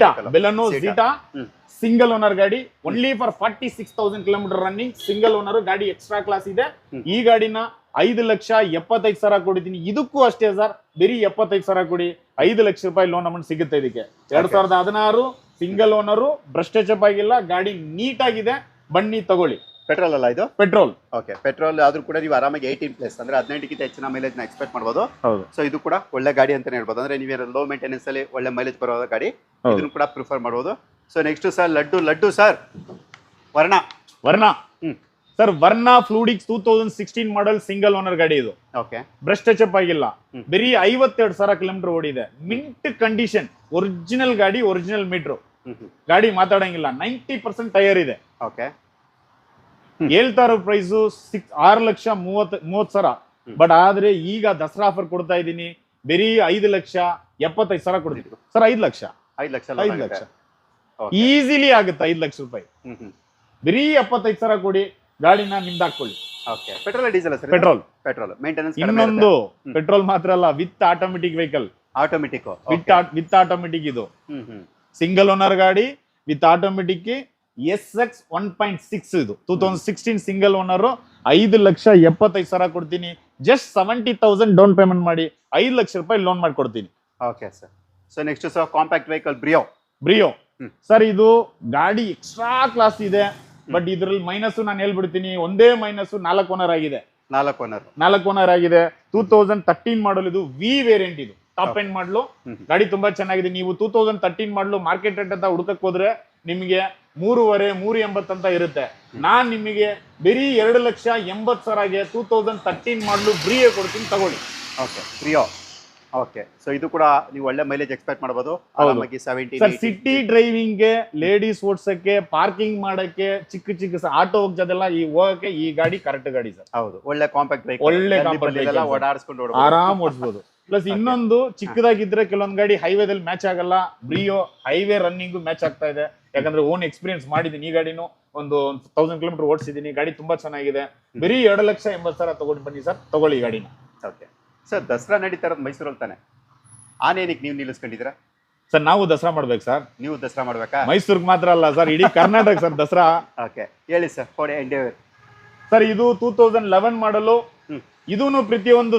ಸಿಂಗಲ್ ಓನರ್ ಗಾಡಿ only for forty six thousand kilometre running single owner ಗಾಡಿ ಎಕ್ಸ್ಟ್ರಾ ಕ್ಲಾಸ್ ಇದೆ. ಈ ಗಾಡಿನ ಐದು ಲಕ್ಷ ಎಪ್ಪತ್ತೈದು ಸಾವಿರ ಕೊಡಿದ್ದೀನಿ. ಇದಕ್ಕೂ ಅಷ್ಟೇ ಸರ್ ಬರೀ ಎಪ್ಪತ್ತೈದು ಸಾವಿರ ಕೊಡಿ ಐದು ಲಕ್ಷ ರೂಪಾಯಿ ಲೋನ್ ಅಮೌಂಟ್ ಸಿಗುತ್ತೆ ಇದಕ್ಕೆ. ಎರಡ್. ಸಾವಿರದ ಹದಿನಾರು ಸಿಂಗಲ್ ಓನರು ಭ್ರಷ್ಟಚಪ್ ಆಗಿಲ್ಲ ಗಾಡಿ ನೀಟ್ ಆಗಿದೆ ಬನ್ನಿ ತಗೊಳ್ಳಿ. ಪೆಟ್ರೋಲ್ ಅಲ್ಲ ಇದು? ಪೆಟ್ರೋಲ್ ಓಕೆ ಪೆಟ್ರೋಲ್ ಆದ್ರೂ ಕೂಡ ನೀವು ಆರಾಮಾಗಿ ಏಯ್ಟೀನ್ ಪ್ಲಸ್ ಅಂದ್ರೆ ಹದಿನೆಂಟಕ್ಕಿಂತ ಹೆಚ್ಚಿನ ಮೈಲೇಜ್ನ ಎಕ್ಸ್ಪೆಕ್ಟ್ ಮಾಡಬಹುದು ಹೌದು. ಸೊ ಇದು ಕೂಡ ಒಳ್ಳೆ ಗಾಡಿ ಅಂತಾನೆ ಹೇಳ್ಬೋದು. ಅಂದ್ರೆ ನೀವು ಲೋ ಮೇಂಟೆನೆನ್ಸ್ ಅಲ್ಲಿ ಒಳ್ಳೆ ಮೈಲೇಜ್ ಬರೋ ಗಾಡಿ. ಇದನ್ನು ಕೂಡ ಪ್ರಿಫರ್ ಮಾಡಬಹುದು ಸೊ ನೆಕ್ಸ್ಟ್ ಸರ್ ಲಡ್ಡು laddu sir Verna. Verna. Sir Verna fluidic two thousand sixteen model single owner ಗಾಡಿ ಇದು. ಓಕೆ ಬ್ರಷ್ ಟಚಪ್ ಆಗಿಲ್ಲ. ಬರೀ ಐವತ್ತೆರಡು ಸಾವಿರ ಕಿಲೋಮೀಟರ್ ಓಡಿದೆ. ಮಿಂಟ್ ಕಂಡೀಷನ್ ಒರಿಜಿನಲ್ ಗಾಡಿ ಒರಿಜಿನಲ್ ಮೀಟ್ರು ಗಾಡಿ ಮಾತಾಡಂಗಿಲ್ಲ. ನೈಂಟಿ ಪರ್ಸೆಂಟ್ ಟೈರ್ ಇದೆ. ಓಕೆ ಹೇಳ್ತಾ ಇರೋ ಪ್ರೈಸು ಸಿಕ್ಸ್ ಆರು ಲಕ್ಷ ಮೂವತ್ ಮೂವತ್ ಸಾವಿರ. ಬಟ್ ಆದ್ರೆ ಈಗ ದಸರಾ ಆಫರ್ ಕೊಡ್ತಾ ಇದ್ದೀನಿ. ಬರೀ ಐದು ಲಕ್ಷ ಎಪ್ಪತ್ತೈದು ಸಾವಿರ ಕೊಡ್ತೀನಿ. ಸರ್ ಐದು ಲಕ್ಷ. ಐದು ಲಕ್ಷ ಐದು ಲಕ್ಷ. ಈಸಿಲಿ ಆಗುತ್ತೆ ಐದು ಲಕ್ಷ ರೂಪಾಯಿ. ಬರೀ ಎಪ್ಪತ್ತೈದು ಸಾವಿರ ಕೊಡಿ ಗಾಡಿನ ನಿಮ್ದು ಹಾಕೊಳ್ಳಿ okay petrol diesel petrol petrol maintenance ಇನ್ನೊಂದು. ಪೆಟ್ರೋಲ್ ಮಾತ್ರ ಅಲ್ಲ with automatic vehicle automatic with with automatic ಇದು. ಸಿಂಗಲ್ ಓನರ್ ಗಾಡಿ with automatic S X one point six ಇದು. Two thousand sixteen single owner ಐದು ಲಕ್ಷ ಎಪ್ಪತ್ತೈದು ಸಾವಿರ ಕೊಡ್ತೀನಿ. Just seventy thousand down payment ಮಾಡಿ ಐದು ಲಕ್ಷ ರೂಪಾಯಿ ಲೋನ್ ಮಾಡ್ಕೊಡ್ತೀನಿ. Okay sir so next sir compact vehicle Brio Brio sir ಇದು ಗಾಡಿ ಎಕ್ಸ್ಟ್ರಾ ಕ್ಲಾಸ್ ಇದೆ ಬಟ್ ಇದ್ರಲ್ಲಿ ಮೈನಸ್ ನಾನು ಹೇಳ್ಬಿಡ್ತೀನಿ. ಒಂದೇ ಮೈನಸ್ ನಾಲ್ಕು ಓನರ್ ಆಗಿದೆ. ನಾಲ್ಕು ಓನರ್ ನಾಲ್ಕು ಓನರ್ ಆಗಿದೆ. ಟೂ ತೌಸಂಡ್ ತರ್ಟೀನ್ ಮಾಡಲ್ ಇದು ವಿ ವೇರಿಯಂಟ್ ಇದು. Top end model. ಗಾಡಿ ತುಂಬಾ ಚೆನ್ನಾಗಿದೆ. ನೀವು two thousand thirteen model market rate ಅಂತ ಹುಡುಕಕ್ ಹೋದ್ರೆ ನಿಮಗೆ ಮೂರುವರೆ ಮೂರು ಎಂಬತ್ತು ಅಂತ ಇರುತ್ತೆ. ನಾನ್ ನಿಮಗೆ ಬರೀ ಎರಡು ಲಕ್ಷ ಎಂಬತ್ತು ಸಾವಿರಗೆ ಟೂ ತೌಸಂಡ್ ತರ್ಟೀನ್ ಮಾಡಲು ಫ್ರೀಯೇ ಕೊಡ್ತೀನಿ ತಗೊಳ್ಳಿ. ಓಕೆ ಬ್ರಿಯೋ ಓಕೆ ಸೊ ಇದು ಕೂಡ ನೀವು ಒಳ್ಳೆ ಮೈಲೇಜ್ ಎಕ್ಸ್ಪೆಕ್ಟ್ ಮಾಡಬಹುದು ಹೌದು. ಆರಾಮಾಗಿ ಸೆವೆಂಟಿ ಸರ್ ಸಿಟಿ ಡ್ರೈವಿಂಗ್ಗೆ ಲೇಡೀಸ್ ಓಡ್ಸಕ್ಕೆ ಪಾರ್ಕಿಂಗ್ ಮಾಡಕ್ಕೆ ಚಿಕ್ಕ ಚಿಕ್ಕ ಆಟೋ ಹೋಗ್ತದೆಲ್ಲ ಈ ಹೋಗಕ್ಕೆ ಈ ಗಾಡಿ ಕರೆಕ್ಟ್ ಗಾಡಿ ಸರ್ ಹೌದು ಒಳ್ಳೆ ಕಾಂಪ್ಯಾಕ್ಟ್ ಬೈಕ್ ಒಳ್ಳೆ. ಓಡಾಡಿಸ್ಕೊಂಡು ಆರಾಮ್ ಓಡಿಸ್ಬೋದು. ಪ್ಲಸ್ ಇನ್ನೊಂದು ಚಿಕ್ಕದಾಗಿದ್ರೆ ಕೆಲವೊಂದ್ ಗಾಡಿ ಹೈವೇದಲ್ಲಿ ಮ್ಯಾಚ್ ಆಗಲ್ಲ. ಬ್ರಿಯೋ ಹೈವೇ ರನ್ನಿಂಗ್ ಮ್ಯಾಚ್ ಆಗ್ತಾ ಇದೆ. ಯಾಕಂದ್ರೆ ಓನ್ ಎಕ್ಸ್ಪೀರಿಯನ್ಸ್ ಮಾಡಿದ್ದೀನಿ. ಈ ಗಾಡಿನೂ ಒಂದು ತೌಸಂಡ್ ಕಿಲೋಮೀಟರ್ ಓಡಿಸಿದ್ದೀನಿ. ಗಾಡಿ ತುಂಬಾ ಚೆನ್ನಾಗಿದೆ. ಬರೀ ಎರಡು ಲಕ್ಷ ಎಂಬತ್ತು ಸಾವಿರ ತಗೊಂಡು ಬನ್ನಿ ಸರ್. ತಗೊಳ್ಳಿ ಈ ಗಾಡಿನ. ಓಕೆ. ಸರ್ ದಸರಾ ನಡೀತಾ ಇರೋದು ಮೈಸೂರಲ್ಲಿ ತಾನೆ? ಆನೇನಿಗೆ ನೀವು ನಿಲ್ಲಿಸ್ಕೊಂಡಿದ್ದೀರಾ? ಸರ್ ನಾವು ದಸರಾ ಮಾಡ್ಬೇಕು ಸರ್. ನೀವು ದಸರಾ ಮಾಡ್ಬೇಕಾ? ಮೈಸೂರ್ಗೆ ಮಾತ್ರ ಅಲ್ಲ ಸರ್ ಇಡೀ ಕರ್ನಾಟಕ ಸರ್ ದಸರಾ. ಓಕೆ. ಹೇಳಿ ಸರ್ ಫೋರ್ ಎಂಡೇವರ್ ಸರ್ ಇದು ಟೂ ತೌಸಂಡ್ ಲೆವೆನ್ ಮಾಡಲು. ಇದೂನು ಪ್ರತಿಯೊಂದು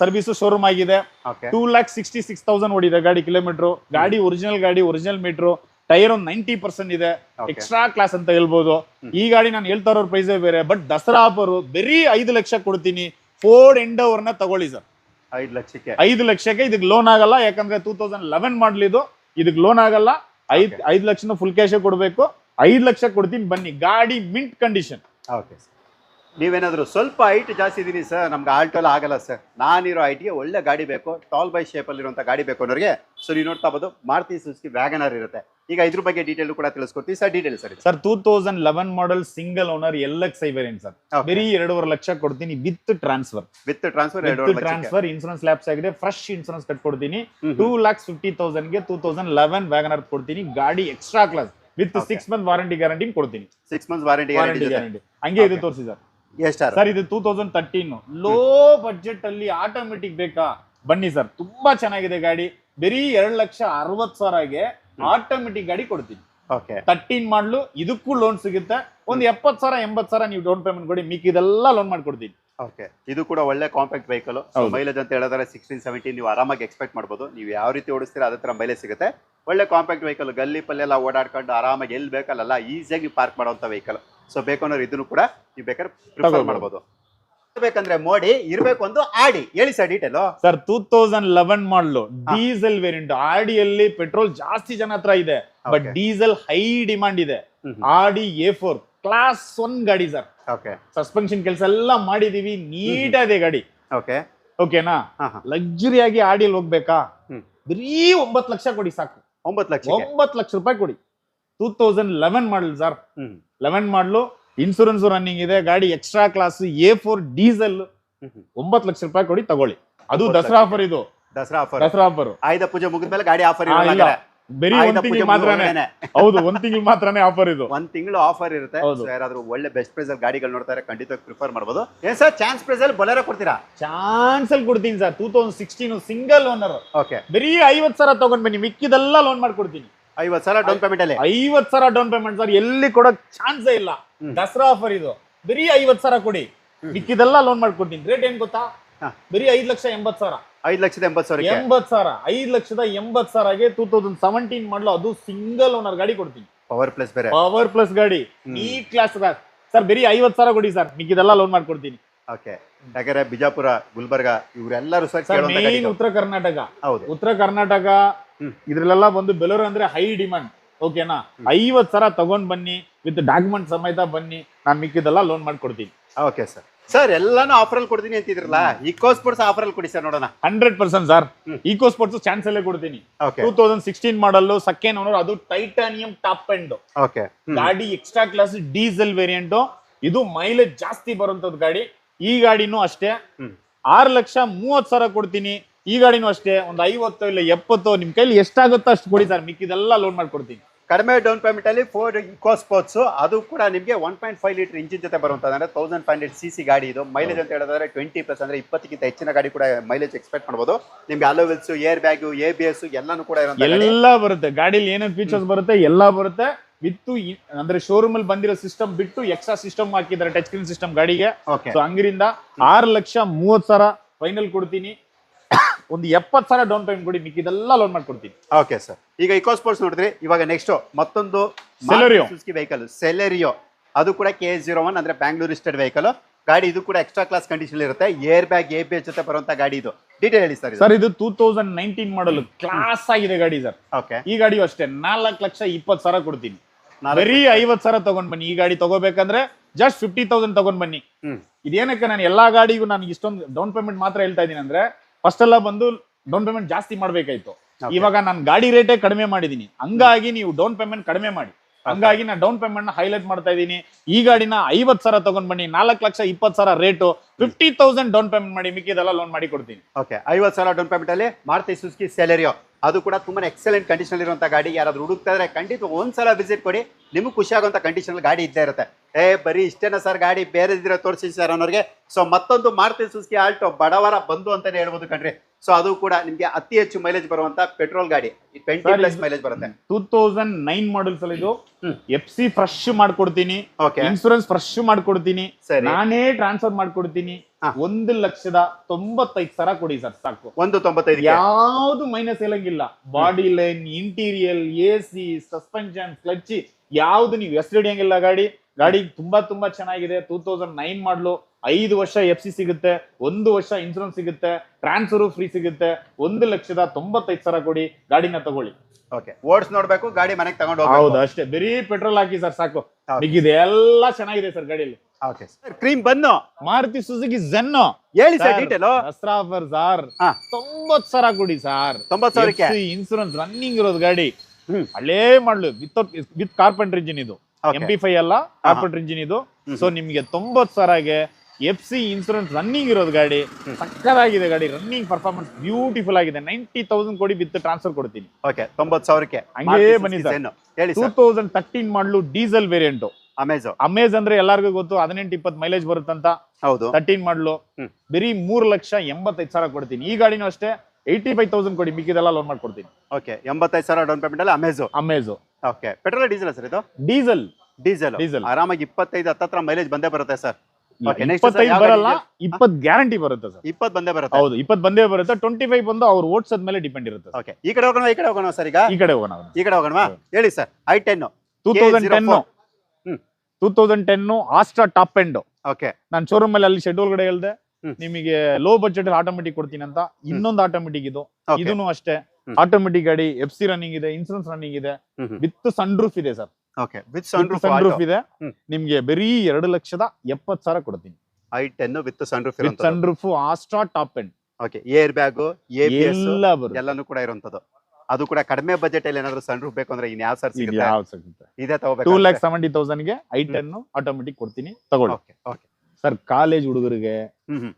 ಸರ್ವಿಸ್ ಶೋರೂಮ್ ಆಗಿದೆ. Okay. Two lakh sixty six thousand ಓಡಿದೆ ಗಾಡಿ ಕಿಲೋಮೀಟರ್ ಗಾಡಿ ಒರಿಜಿನಲ್ ಗಾಡಿ ಒರಿಜಿನಲ್ ಮೀಟ್ರು ಟೈರ್ ಒಂದು ನೈಂಟಿ ಪರ್ಸೆಂಟ್ ಇದೆ. ಎಕ್ಸ್ಟ್ರಾ ಕ್ಲಾಸ್ ಅಂತ ಹೇಳ್ಬೋದು. ಈ ಗಾಡಿ ನಾನು ಹೇಳ್ತಾ ಇರೋ ಪ್ರೈಸೇ ಬೇರೆ ಬಟ್ ದಸರಾ ಆಫರ್ ಬರೀ ಐದು ಲಕ್ಷ ಕೊಡ್ತೀನಿ. ಫೋರ್ಡ್ನ ತಗೊಳ್ಳಿ ಸರ್. ಐದು ಲಕ್ಷಕ್ಕೆ. ಐದು ಲಕ್ಷಕ್ಕೆ ಇದಕ್ಕೆ ಲೋನ್ ಆಗಲ್ಲ ಯಾಕಂದ್ರೆ ಟೂ ತೌಸಂಡ್ ಲೆವೆನ್ ಮಾಡ್ಲಿ ಇದು ಇದಕ್ಕೆ ಲೋನ್ ಆಗಲ್ಲ. ಐದ್. ಐದು ಲಕ್ಷನ ಫುಲ್ ಕ್ಯಾಶೇ ಕೊಡಬೇಕು. ಐದು ಲಕ್ಷ ಕೊಡ್ತೀನಿ ಬನ್ನಿ. ಗಾಡಿ ಮಿಂಟ್ ಕಂಡೀಷನ್ ಓಕೆ ಸರ್ ನೀವೇನಾದರೂ ಸ್ವಲ್ಪ ಹೈಟ್ ಜಾಸ್ತಿ ಇದೀನಿ ಸರ್ ನಮ್ಗೆ ಆಲ್ಟೋಲ್ಲ ಆಗಲ್ಲ ಸರ್ ನಾನಿರೋ ಹೈಟ್ಗೆ ಒಳ್ಳೆ ಗಾಡಿ ಬೇಕು ಟಾಲ್ ಬೈ ಶೇಪಲ್ಲಿರುವಂಥ ಗಾಡಿ ಬೇಕು ಅನ್ನೋರಿಗೆ. ಸೊ ನೀವು ನೋಡ್ತಾ ಬೋದು ಮಾರುತಿ ಸುಸ್ಕಿ ವ್ಯಾಗನರ್ ಇರುತ್ತೆ. ಈಗ ಇದ್ರ ಬಗ್ಗೆ ಡೀಟೇಲ್ ಕೂಡ ತಿಳಿಸ್ಕೊಡ್ತೀವಿ sir detail sir. Sir two thousand eleven model single owner L X I variant sir ಬರೀ ಎರಡೂವರೆ ಲಕ್ಷ ಕೊಡ್ತೀನಿ with transfer with transfer transfer insurance lapse ಆಗಿದೆ ಫ್ರೆಶ್ ಇನ್ಸೂರೆನ್ಸ್ ಕಟ್ಕೊಡ್ತೀನಿ. ಕೊಡ್ತೀನಿ two lakhs fifty ತೌಸಂಡ್ಗೆ two thousand eleven wagon R ಕೊಡ್ತೀನಿ. ಗಾಡಿ extra class with. Six month warranty guarantee ಕೊಡ್ತೀನಿ. Six month warranty guarantee ಹಂಗೆ ಇದು. ತೋರಿಸಿ ಸರ್ ಎಷ್ಟು ಸರ್ ಇದು two thousand thirteen low budget ಅಲ್ಲಿ ಆಟೋಮೆಟಿಕ್ ಬೇಕಾ? ಬನ್ನಿ ಸರ್ ತುಂಬಾ ಚೆನ್ನಾಗಿದೆ ಗಾಡಿ. ಬರೀ ಎರಡ್ ಲಕ್ಷ ಅರವತ್ ಸಾವಿರಗೆ ಆಟೋಮೆಟಿಕ್ ಗಾಡಿ ಕೊಡ್ತೀನಿ. ಓಕೆ ತರ್ಟೀನ್ ಮಾಡ್ಲು ಇದಕ್ಕೂ ಲೋನ್ ಸಿಗುತ್ತೆ. ಒಂದ್ ಎಪ್ಪತ್ ಸಾವಿರ ಎಂಬತ್ ಸಾವಿರ ನೀವು ಡೌನ್ ಪೇಮೆಂಟ್ ಕೊಡಿ ಮಿಕ್ಕಿದೆಲ್ಲ ಲೋನ್ ಮಾಡ್ಕೊಡ್ತೀನಿ. ಓಕೆ ಇದು ಕೂಡ ಒಳ್ಳೆ ಕಾಂಪ್ಯಾಕ್ಟ್ ವೆಹಿಕಲ್. ಮೈಲೇಜ್ ಅಂತ ಹೇಳಿದ್ರೆ ಸಿಕ್ಸ್ಟೀನ್ ಸೆವೆಂಟೀನ್ ನೀವು ಆರಾಮಾಗಿ ಎಕ್ಸ್ಪೆಕ್ಟ್ ಮಾಡ್ಬೋದು. ನೀವು ಯಾವ ರೀತಿ ಓಡಿಸ್ತೀರಾ ಅದೇ ಥರ ಮೈಲೇಜ್ ಸಿಗುತ್ತೆ. ಒಳ್ಳೆ ಕಾಂಪ್ಯಾಕ್ಟ್ ವೆಹಿಕಲ್ ಗಲ್ಲಿ ಪಲ್ಲೆಲ್ಲ ಓಡಾಡ್ಕೊಂಡು ಆರಾಮಾಗಿ ಎಲ್ಲಿ ಬೇಕಲ್ಲ ಈಸಿಯಾಗಿ ಪಾರ್ಕ್ ಮಾಡುವಂತ ವೆಹಿಕಲ್ ಸೊ ಬೇಕು ಅನ್ನೋರು ಇದನ್ನು ಕೂಡ ನೀವು ಬೇಕಾದ್ರೆ ಪ್ರಿಫರ್. ಮಾಡ್ಬೋದು. ಬೇಕಂದ್ರೆ ಮೋಡಿ ಇರ್ಬೇಕು ಒಂದು ಆಡಿ. ಹೇಳಿ sir detail sir two thousand eleven model diesel variant ಆಡಿಯಲ್ಲಿ petrol ಜಾಸ್ತಿ ಜನ ಹತ್ರ ಇದೆ ಬಟ್ ಡೀಸೆಲ್ ಹೈ ಡಿಮಾಂಡ್ ಇದೆ. Audi A four class one ಗಾಡಿ ಸರ್. ಓಕೆ ಸಸ್ಪೆನ್ಷನ್ ಕೆಲಸ ಎಲ್ಲ ಮಾಡಿದೀವಿ ನೀಟ್ ಇದೆ ಗಾಡಿ. ಓಕೆ ಓಕೆನಾ ಲಕ್ಸುರಿ ಆಗಿ ಆಡಿಯಲ್ಲಿ ಹೋಗ್ಬೇಕಾ. ಬರೀ ಒಂಬತ್ತು ಲಕ್ಷ ಕೊಡಿ ಸಾಕು. ಒಂಬತ್ತು ಲಕ್ಷ ಒಂಬತ್ತು ಲಕ್ಷ ರೂಪಾಯಿ ಕೊಡಿ. Two thousand eleven model sir eleven model insurance running ಇದೆ ಗಾಡಿ extra class A four diesel. ಒಂಬತ್ತು ಲಕ್ಷ ರೂಪಾಯಿ ಕೊಡಿ ತಗೊಳ್ಳಿ. ಅದು ದಸರಾ ಆಫರ್ ಇದು. ದಸರಾ ಆಫರ್ ದಸರಾ ಆಫರ್ ಆಯುಧ ಪೂಜೆ ಮುಗಿದ್ಮೇಲೆ ಗಾಡಿ ಆಫರ್ ಇಲ್ಲ. ಬರೀ ಒಂದ್ ತಿಂಗಳು ಮಾತ್ರನೇ. ಹೌದು ಒಂದ್ ತಿಂಗಳು ಮಾತ್ರನೇ ಆಫರ್ ಇದು. ಒಂದ್ ತಿಂಗಳು ಆಫರ್ ಇರುತ್ತೆ. ಯಾರಾದ್ರೂ ಒಳ್ಳೆ ಬೆಸ್ಟ್ ಪ್ರೈಸ್ ಅಲ್ಲಿ ಗಾಡಿಗಳು ನೋಡ್ತಾರೆ ಖಂಡಿತವಾಗಿ ಪ್ರಿಫರ್ ಮಾಡ್ಬೋದು. ಏನ್ ಸರ್ ಚಾನ್ಸ್ ಪ್ರೈಸ್ ಅಲ್ಲಿ ಬೊಲೆರೋ ಕೊಡ್ತೀರಾ? ಚಾನ್ಸ್ ಅಲ್ಲಿ ಕೊಡ್ತೀನಿ sir two thousand sixteen single owner okay ಬರೀ ಐವತ್ ಸಾವಿರ ತಗೊಂಡ್ ಬನ್ನಿ. ಮಿಕ್ಕಿದೆಲ್ಲ ಲೋನ್ ಮಾಡ್ಕೊಡ್ತೀನಿ. ಐವತ್ತು ಸಾವಿರ ಡೌನ್ ಪೇಮೆಂಟ್ ಅಲ್ಲಿ? ಐವತ್ ಸಾವಿರ ಡೌನ್ ಪೇಮೆಂಟ್ ಸರ್ ಎಲ್ಲಿ ಕೊಡಕ್ ಚಾನ್ಸೇ ಇಲ್ಲ. ದಸರಾ ಆಫರ್ ಇದು. ಬರೀ ಐವತ್ ಸಾವಿರ ಕೊಡಿ. ಮಿಕ್ಕಿದೆಲ್ಲ ಲೋನ್ ಮಾಡ್ಕೊಡ್ತೀನಿ. ರೇಟ್ ಏನ್ ಗೊತ್ತಾ. ಬರೀ ಐದ್ ಲಕ್ಷ ಎಂಬತ್ ಸಾವಿರ. ಐದು ಲಕ್ಷದ ಎಂಬತ್ತು ಸಾವಿರ ಎಂಬತ್ ಸಾವಿರ. ಐದ್ ಲಕ್ಷದ ಎಂಬತ್ ಸಾವಿರಗೆ ಟೂ ತೌಸಂಡ್ ಸೆವೆಂಟೀನ್ ಮಾಡಲು ಅದು ಸಿಂಗಲ್ ಓನರ್ ಗಾಡಿ ಕೊಡ್ತೀನಿ. ಪವರ್ ಪ್ಲಸ್ ಬೇರೆ. ಪವರ್ ಪ್ಲಸ್ ಗಾಡಿ. ಈ ಕ್ಲಾಸ್ ಸರ್ ಬರೀ ಐವತ್ ಸಾವಿರ ಕೊಡಿ ಸರ್. ಮಿಕ್ಕಿದೆಲ್ಲ ಲೋನ್ ಮಾಡ್ಕೊಡ್ತೀನಿ. ಓಕೆ ಯಾಕಂದ್ರೆ ಬಿಜಾಪುರ ಗುಲ್ಬರ್ಗ ಇವರೆಲ್ಲರೂ ಸರ್. ಉತ್ತರ ಕರ್ನಾಟಕ. ಹೌದು. ಉತ್ತರ ಕರ್ನಾಟಕ. ಇದ್ರಲ್ಲೆಲ್ಲ ಬಂದು ಬೆಲೂರು ಅಂದ್ರೆ ಹೈ ಡಿಮಾಂಡ್ ಓಕೆನಾ ಐವತ್ ಸರ ತಗೊಂಡ್ ಬನ್ನಿ ವಿತ್ ಡಾಕ್ಯುಮೆಂಟ್ ಸಮೇತ ಬನ್ನಿ ನಾನು ಮಿಕ್ಕಿದೆಲ್ಲ ಲೋನ್ ಮಾಡ್ಕೊಡ್ತೀನಿ. ಓಕೆ ಸರ್ ಸರ್ ಎಲ್ಲಾನು ಅಲ್ಲಿ ಕೊಡ್ತೀನಿ ಅಂತಿದ್ರಲ್ಲ? ಇಕೋ ಸ್ಪೋರ್ಟ್ಸ್ ಅಲ್ಲಿ ಕೊಡಿ ಸರ್ ನೋಡೋಣ. Hundred percent sir eco sports chance ಅಲ್ಲೇ ಕೊಡ್ತೀನಿ. Two thousand sixteen model second owner ಅದು ಟೈಟಾನಿಯಂ ಟಾಪ್ ಎಂಡ್ ಓಕೆ ಗಾಡಿ ಎಕ್ಸ್ಟ್ರಾ ಕ್ಲಾಸ್ ಡೀಸೆಲ್ ವೇರಿಯಂಟ್ ಇದು ಮೈಲೇಜ್ ಜಾಸ್ತಿ ಬರುವಂತದ್ ಗಾಡಿ. ಈ ಗಾಡಿನೂ ಅಷ್ಟೇ. ಆರು ಲಕ್ಷ ಮೂವತ್ ಸಾವಿರ ಕೊಡ್ತೀನಿ. ಈ ಗಾಡಿನೂ ಅಷ್ಟೇ ಒಂದು ಐವತ್ತು ಇಲ್ಲ ಎಪ್ಪತ್ತು ನಿಮ್ ಕೈಲಿ ಎಷ್ಟಾಗುತ್ತೋ ಅಷ್ಟು ಕೊಡಿ ಸರ್ ಮಿಕ್ಕಿದೆಲ್ಲ ಲೋನ್ ಮಾಡ್ಕೊಡ್ತೀನಿ. ಕಡಿಮೆ ಡೌನ್ ಪೇಮೆಂಟ್ ಅಲ್ಲಿ ಫೋರ್ ಇಕೋ ಸ್ಪೋರ್ಟ್ಸ್ ಅದು ಕೂಡ ನಿಮಗೆ one point five litre engine ಜೊತೆ ಬರುವಂತ ಅಂದ್ರೆ thousand five hundred C C ಗಾಡಿ ಇದು. ಮೈಲೇಜ್ ಅಂತ ಹೇಳಿದ್ರೆ ಟ್ವೆಂಟಿ ಪ್ಲಸ್ ಅಂದ್ರೆ ಇಪ್ಪತ್ತಕ್ಕಿಂತ ಹೆಚ್ಚಿನ ಗಾಡಿ ಕೂಡ ಮೈಲೇಜ್ ಎಕ್ಸ್ಪೆಕ್ಟ್ ಮಾಡಬಹುದು ನಿಮ್ಗೆ alloy wheels air bag A B S ಎಲ್ಲಾನು ಕೂಡ ಎಲ್ಲ ಬರುತ್ತೆ ಗಾಡಿಲಿ ಏನೇನು ಫೀಚರ್ಸ್ ಬರುತ್ತೆ ಎಲ್ಲ ಬರುತ್ತೆ. ವಿತ್ ಅಂದ್ರೆ ಶೋರೂಮ್ ಅಲ್ಲಿ ಬಂದಿರೋ ಸಿಸ್ಟಮ್ ಬಿಟ್ಟು ಎಕ್ಸ್ಟ್ರಾ ಸಿಸ್ಟಮ್ ಹಾಕಿದ್ದಾರೆ ಟಚ್ ಸ್ಕ್ರೀನ್ ಸಿಸ್ಟಮ್ ಗಾಡಿಗೆ. ಓಕೆ ಸೊ ಹಂಗರಿಂದ ಆರು ಲಕ್ಷ ಮೂವತ್ ಸಾವಿರ ಫೈನಲ್ ಕೊಡ್ತೀನಿ. ಒಂದು ಎಪ್ಪತ್ ಸಾವಿರ ಡೌನ್ ಪೇಮೆಂಟ್ ಕೊಡಿ ಮಿಕ್ಕಿದೆಲ್ಲ ಲೋನ್ ಮಾಡ್ಕೊಡ್ತೀನಿ. ಓಕೆ ಸರ್ ಈಗ ಇಕೋ ಸ್ಪೋರ್ಟ್ಸ್ ನೋಡಿದ್ರೆ ಇವಾಗ ನೆಕ್ಸ್ಟ್ ಮತ್ತೊಂದು Celerio. ವೆಹಿಕಲ್ ಸೆಲೆರಿಯೋ ಅದು ಕೂಡ ಕೆ ಜೀರೋ ಒನ್ ಅಂದ್ರೆ ಬ್ಯಾಂಗ್ಳೂರ್ ರಿಸ್ಟೆಡ್ ವೆಹಿಕಲ್ ಗಾಡಿ ಇದು ಕೂಡ ಎಕ್ಸ್ಟ್ರಾ ಕ್ಲಾಸ್ ಕಂಡೀಷನ್ ಇರುತ್ತೆ. Air bag A B S ಜೊತೆ ಬರುವಂತ ಗಾಡಿ ಇದು. ಡೀಟೇಲ್ ಹೇಳಿ ಸರ್ ಸರ್ ಇದು two thousand nineteen model class ಆಗಿದೆ ಗಾಡಿ ಸರ್ ಓಕೆ ಈ ಗಾಡಿ ಅಷ್ಟೇ ನಾಲ್ಕು ಲಕ್ಷ ಇಪ್ಪತ್ತು ಸಾವಿರ ಕೊಡ್ತೀನಿ. ಬರೀ ಐವತ್ ಸಾವಿರ ತಗೊಂಡ್ ಬನ್ನಿ. ಈ ಗಾಡಿ ತಗೋಬೇಕಂದ್ರೆ ಜಸ್ಟ್ ಫಿಫ್ಟಿ ತೌಸಂಡ್ ತಗೊಂಡ್ ಬನ್ನಿ. ಇದೇನಕ್ಕೆ ನಾನು ಎಲ್ಲಾ ಗಾಡಿಗೂ ನಾನು ಇಷ್ಟೊಂದು ಡೌನ್ ಪೇಮೆಂಟ್ ಮಾತ್ರ ಹೇಳ್ತಾ ಇದ್ದೀನಿ ಅಂದ್ರೆ ಫಸ್ಟ್ ಎಲ್ಲ ಬಂದು ಡೌನ್ ಪೇಮೆಂಟ್ ಜಾಸ್ತಿ ಮಾಡ್ಬೇಕಾಯ್ತು. ಇವಾಗ ನಾನು ಗಾಡಿ ರೇಟೇ ಕಡಿಮೆ ಮಾಡಿದೀನಿ. ಹಂಗಾಗಿ ನೀವು ಡೌನ್ ಪೇಮೆಂಟ್ ಕಡಿಮೆ ಮಾಡಿ. ಹಂಗಾಗಿ ನಾನು ಡೌನ್ ಪೇಮೆಂಟ್ನ ಹೈಲೈಟ್ ಮಾಡ್ತಾ ಇದ್ದೀನಿ ಈ ಗಾಡಿನ ಐವತ್ ಸಾವಿರ ತಗೊಂಡ್ ಬನ್ನಿ ನಾಲ್ಕು ಲಕ್ಷ ಇಪ್ಪತ್ತು ಸಾವಿರ rate fifty thousand down payment ಮಾಡಿ ಮಿಕ್ಕಿದೆಲ್ಲ ಲೋನ್ ಮಾಡಿ ಕೊಡ್ತೀನಿ. ಓಕೆ ಐವತ್ತು ಸಾವಿರ ಡೌನ್ ಪೇಮೆಂಟ್ ಅಲ್ಲಿ ಮಾರುತಿ ಸುಸ್ಕಿ ಸೆಲೆರಿಯೋ ಅದು ಕೂಡ ತುಂಬಾ ಎಕ್ಸಲೆಂಟ್ ಕಂಡೀಷನ್ ಇರುವಂತ ಗಾಡಿ ಯಾರಾದ್ರೂ ಹುಡುಕ್ತಾ ಇದ್ರೆ ಖಂಡಿತ ಒಂದ್ಸಲ ವಿಸಿಟ್ ಕೊಡಿ. ನಿಮ್ಗೆ ಖುಷಿ ಆಗುವಂತ ಕಂಡೀಷನ್ ಗಾಡಿ ಇದ್ದೇ ಇರುತ್ತೆ. ಏ ಬರೀ ಇಷ್ಟೇನ ಸರ್ ಗಾಡಿ ಬೇರೆ ಇದ್ರೆ ತೋರಿಸಿ ಸರ್ ಅನ್ನೋರಿಗೆ. ಸೊ ಮತ್ತೊಂದು ಮಾರುತಿ ಸುಸ್ಕಿ ಆಲ್ಟೋ ಬಡವರ ಬಂದು ಅಂತಾನೆ ಹೇಳ್ಬೋದು ಕಣ್ರಿ. ಸೊ ಅದು ಕೂಡ ನಿಮ್ಗೆ ಅತಿ ಹೆಚ್ಚು ಮೈಲೇಜ್ ಬರುವಂತ ಪೆಟ್ರೋಲ್ ಗಾಡಿ. ಟ್ವೆಂಟಿ ಪ್ಲಸ್ ಮೈಲೇಜ್ ಬರುತ್ತೆ. ಟೂ ತೌಸಂಡ್ ನೈನ್ ಮಾಡಲ್ಸ್ ಅಲ್ಲಿ ಇದು. ಎಫ್ ಸಿ ಫ್ರೆಶ್ ಮಾಡ್ಕೊಡ್ತೀನಿ. ಓಕೆ ಇನ್ಸೂರೆನ್ಸ್ ಫ್ರೆಶ್ ಮಾಡ್ಕೊಡ್ತೀನಿ. ಸರಿ. ನಾನೇ ಟ್ರಾನ್ಸ್ಫರ್ ಮಾಡ್ಕೊಡ್ತೀನಿ. ಒಂದು ಲಕ್ಷದ ತೊಂಬತ್ತೈದು ಸರ ಕೊಡಿ ಸರ್ ಸಾಕು. ಒಂದು ತೊಂಬತ್ತೈದು ಯಾವ್ದು minus ಇಲ್ಲಂಗಿಲ್ಲ. Body line interior A C suspension clutch ಯಾವ್ದು ನೀವು ಹೆಸರು ಹಿಡಿಯಂಗಿಲ್ಲ ಗಾಡಿ? ಗಾಡಿ ತುಂಬಾ ತುಂಬಾ ಚೆನ್ನಾಗಿದೆ. ಟೂ ತೌಸಂಡ್ ನೈನ್ ಮಾಡ್ಲು ಐದು ವರ್ಷ ಎಫ್ ಸಿ ಸಿಗುತ್ತೆ ಒಂದು ವರ್ಷ ಇನ್ಸೂರೆನ್ಸ್ ಸಿಗುತ್ತೆ ಟ್ರಾನ್ಸ್ಫರ್ ಫ್ರೀ ಸಿಗುತ್ತೆ. ಒಂದು ಲಕ್ಷದ ತೊಂಬತ್ತೈದು ಸಾವಿರ ಕೊಡಿ ಗಾಡಿನ ತಗೊಳ್ಳಿ. ಓಕೆ ಓಡ್ಸ್ ನೋಡ್ಬೇಕು ಗಾಡಿ ಮನೆಗೆ ತಗೊಂಡು ಹೌದು ಅಷ್ಟೇ. ಬರೀ ಪೆಟ್ರೋಲ್ ಹಾಕಿ ಸರ್ ಸಾಕು. ಇದೆಲ್ಲ ಎಲ್ಲ ಚೆನ್ನಾಗಿದೆ ಸರ್ ಗಾಡಿಯಲ್ಲಿ. Okay cream bun. Maruti Suzuki Zen ಹೇಳಿ sir detail Dasara offer sir. ಹಾ. ತೊಂಬತ್ ಸಾವಿರ ಕೊಡಿ ಸಾರ್. ತೊಂಬತ್ ಸಾವಿರಕ್ಕೆ? ಇನ್ಸೂರೆನ್ಸ್ ರನ್ನಿಂಗ್ ಇರೋದು ಗಾಡಿ. ಹ್ಮ್. ಹಳೇ model without with carburettor engine ಇದು. Okay. ಎಂ ಪಿ ಫೈವ್ ಅಲ್ಲ ಕಾರ್ಪೆಂಟರ್ ಇಂಜಿನ್ ಇದು. ಹ್ಮ್. ಸೊ ನಿಮ್ಗೆ ತೊಂಬತ್ ಸಾವಿರಗೆ ಎಫ್ ಸಿ ಇನ್ಸೂರೆನ್ಸ್ ರನ್ನಿಂಗ್ ಇರೋದು ಗಾಡಿ. ಹ್ಮ್. ಸಕ್ಕದಾಗಿದೆ ಗಾಡಿ. ರನ್ನಿಂಗ್ ಪರ್ಫಾರ್ಮೆನ್ಸ್ ಬ್ಯೂಟಿಫುಲ್ ಆಗಿದೆ. ನೈಂಟಿ ತೌಸಂಡ್ ಕೊಡಿ ವಿತ್ ಟ್ರಾನ್ಸ್ಫರ್ ಕೊಡ್ತೀನಿ. ಓಕೆ ತೊಂಬತ್ತು ಸಾವಿರಕ್ಕೆ. ಹಂಗೇ ಬನ್ನಿ ಸರ್. ಹೇಳಿ two sir thousand thirteen ಮಾಡ್ಲು diesel variant Amazon Amaze ಅಂದ್ರೆ ಎಲ್ಲರಿಗೂ ಗೊತ್ತು ಹದಿನೆಂಟು ಇಪ್ಪತ್ತು ಮೈಲೇಜ್ ಬರುತ್ತಂತ. ಹೌದು. ತರ್ಟೀನ್ ಮಾಡಲು. ಬರೀ ಮೂರು ಲಕ್ಷ ಎಂಬತ್ತೈದು ಸಾವಿರ ಕೊಡ್ತೀನಿ. ಈ ಗಾಡಿನೂ ಅಷ್ಟೇ ಏಯ್ಟಿ ಫೈವ್ ತೌಸಂಡ್ ಕೊಡಿ ಮಿಕ್ಕಿದೆಲ್ಲ ಲೋನ್ ಮಾಡ್ಕೊಡ್ತೀನಿ. ಓಕೆ ಎಂಬತ್ತೈದು ಸಾವಿರ ಡೌನ್ ಪೇಮೆಂಟ್ ಅಲ್ಲಿ ಅಮೆಝೋ Amaze okay petrol diesel sir ಇದು? ಡೀಸೆಲ್ ಡೀಸೆಲ್ ಡೀಸೆಲ್ ಆರಾಮಾಗಿ ಇಪ್ಪತ್ತೈದು ಹತ್ತತ್ರ ಮೈಲೇಜ್ ಬಂದೇ ಬರುತ್ತೆ ಸರ್ ಇಪ್ಪತ್ತೈದು ಬರಲ್ಲ ಇಪ್ಪತ್ ಗ್ಯಾರಂಟಿ ಬರುತ್ತೆ ಸರ್ ಇಪ್ಪತ್ತು ಬಂದೇ ಬರುತ್ತೆ? ಹೌದು ಇಪ್ಪತ್ ಬಂದೇ ಬರುತ್ತೆ ಟ್ವೆಂಟಿ ಫೈವ್ ಬಂದು ಅವ್ರು ಓಡಿಸೋದ್ ಮೇಲೆ ಡಿಪೆಂಡ್ ಇರುತ್ತೆ ಓಕೆ ಈ ಕಡೆ ಹೋಗೋಣ ಈ ಕಡೆ ಹೋಗೋಣ ಸರ್ ಈಗ? ಈ ಕಡೆ ಹೋಗೋಣ ಈ ಕಡೆ ಹೋಗೋಣ ಹೇಳಿ sir i ten two thousand ten. Two thousand ten Asta top end okay ನಾನು ಶೋರೂಮ್ ಅಲ್ಲಿ ಅಲ್ಲಿ ಶೆಡ್ಯೂಲ್ ಕಡೆ ಹೇಳ್ದೆ. ನಿಮಗೆ ಲೋ ಬಜೆಟ್ ಆಟೋಮೆಟಿಕ್ ಕೊಡ್ತೀನಿ ಅಂತ. ಇನ್ನೊಂದು ಆಟೋಮೆಟಿಕ್ ಇದು. ಇದನ್ನು ಅಷ್ಟೇ. ಆಟೋಮೆಟಿಕ್ ಗಾಡಿ ಎಫ್ ಸಿ ರನ್ನಿಂಗ್ ಇದೆ ಇನ್ಸೂರೆನ್ಸ್ ರನ್ನಿಂಗ್ ಇದೆ. ವಿತ್ ಸನ್ ರೂಫ್ ಇದೆ sir. Okay with sunroof sunroof ಇದೆ. ನಿಮಗೆ ಬರೀ ಎರಡು ಲಕ್ಷದ ಎಪ್ಪತ್ ಸಾವಿರ ಕೊಡ್ತೀನಿ. I ten with sunroof with sunroof Asta top end okay airbag ಎಲ್ಲಾನು ಕೂಡ ಇರುವಂತದ್ದು. ಅದು ಕೂಡ ಕಡಿಮೆ ಬಜೆಟ್ ಅಲ್ಲಿ ಏನಾದ್ರು ಸನ್ ರೂಫ್ ಬೇಕು ಅಂದ್ರೆ ಇನ್ ಯಾವ ಸರ್ ಸಿಗುತ್ತೆ? ಯಾವ ಸಿಗುತ್ತೆ? ಇದೇ ಟೂ ತಗೋಬೇಕು ಲ್ಯಾಕ್ ಸೆವೆಂಟಿ ತೌಸಂಡ್ಗೆ ಐ ಟೆನ್ ಆಟೋಮೆಟಿಕ್ ಕೊಡ್ತೀನಿ ತಗೊಳ್ಳಿ. ಓಕೆ ಓಕೆ ಸರ್ ಕಾಲೇಜ್ ಹುಡುಗರಿಗೆ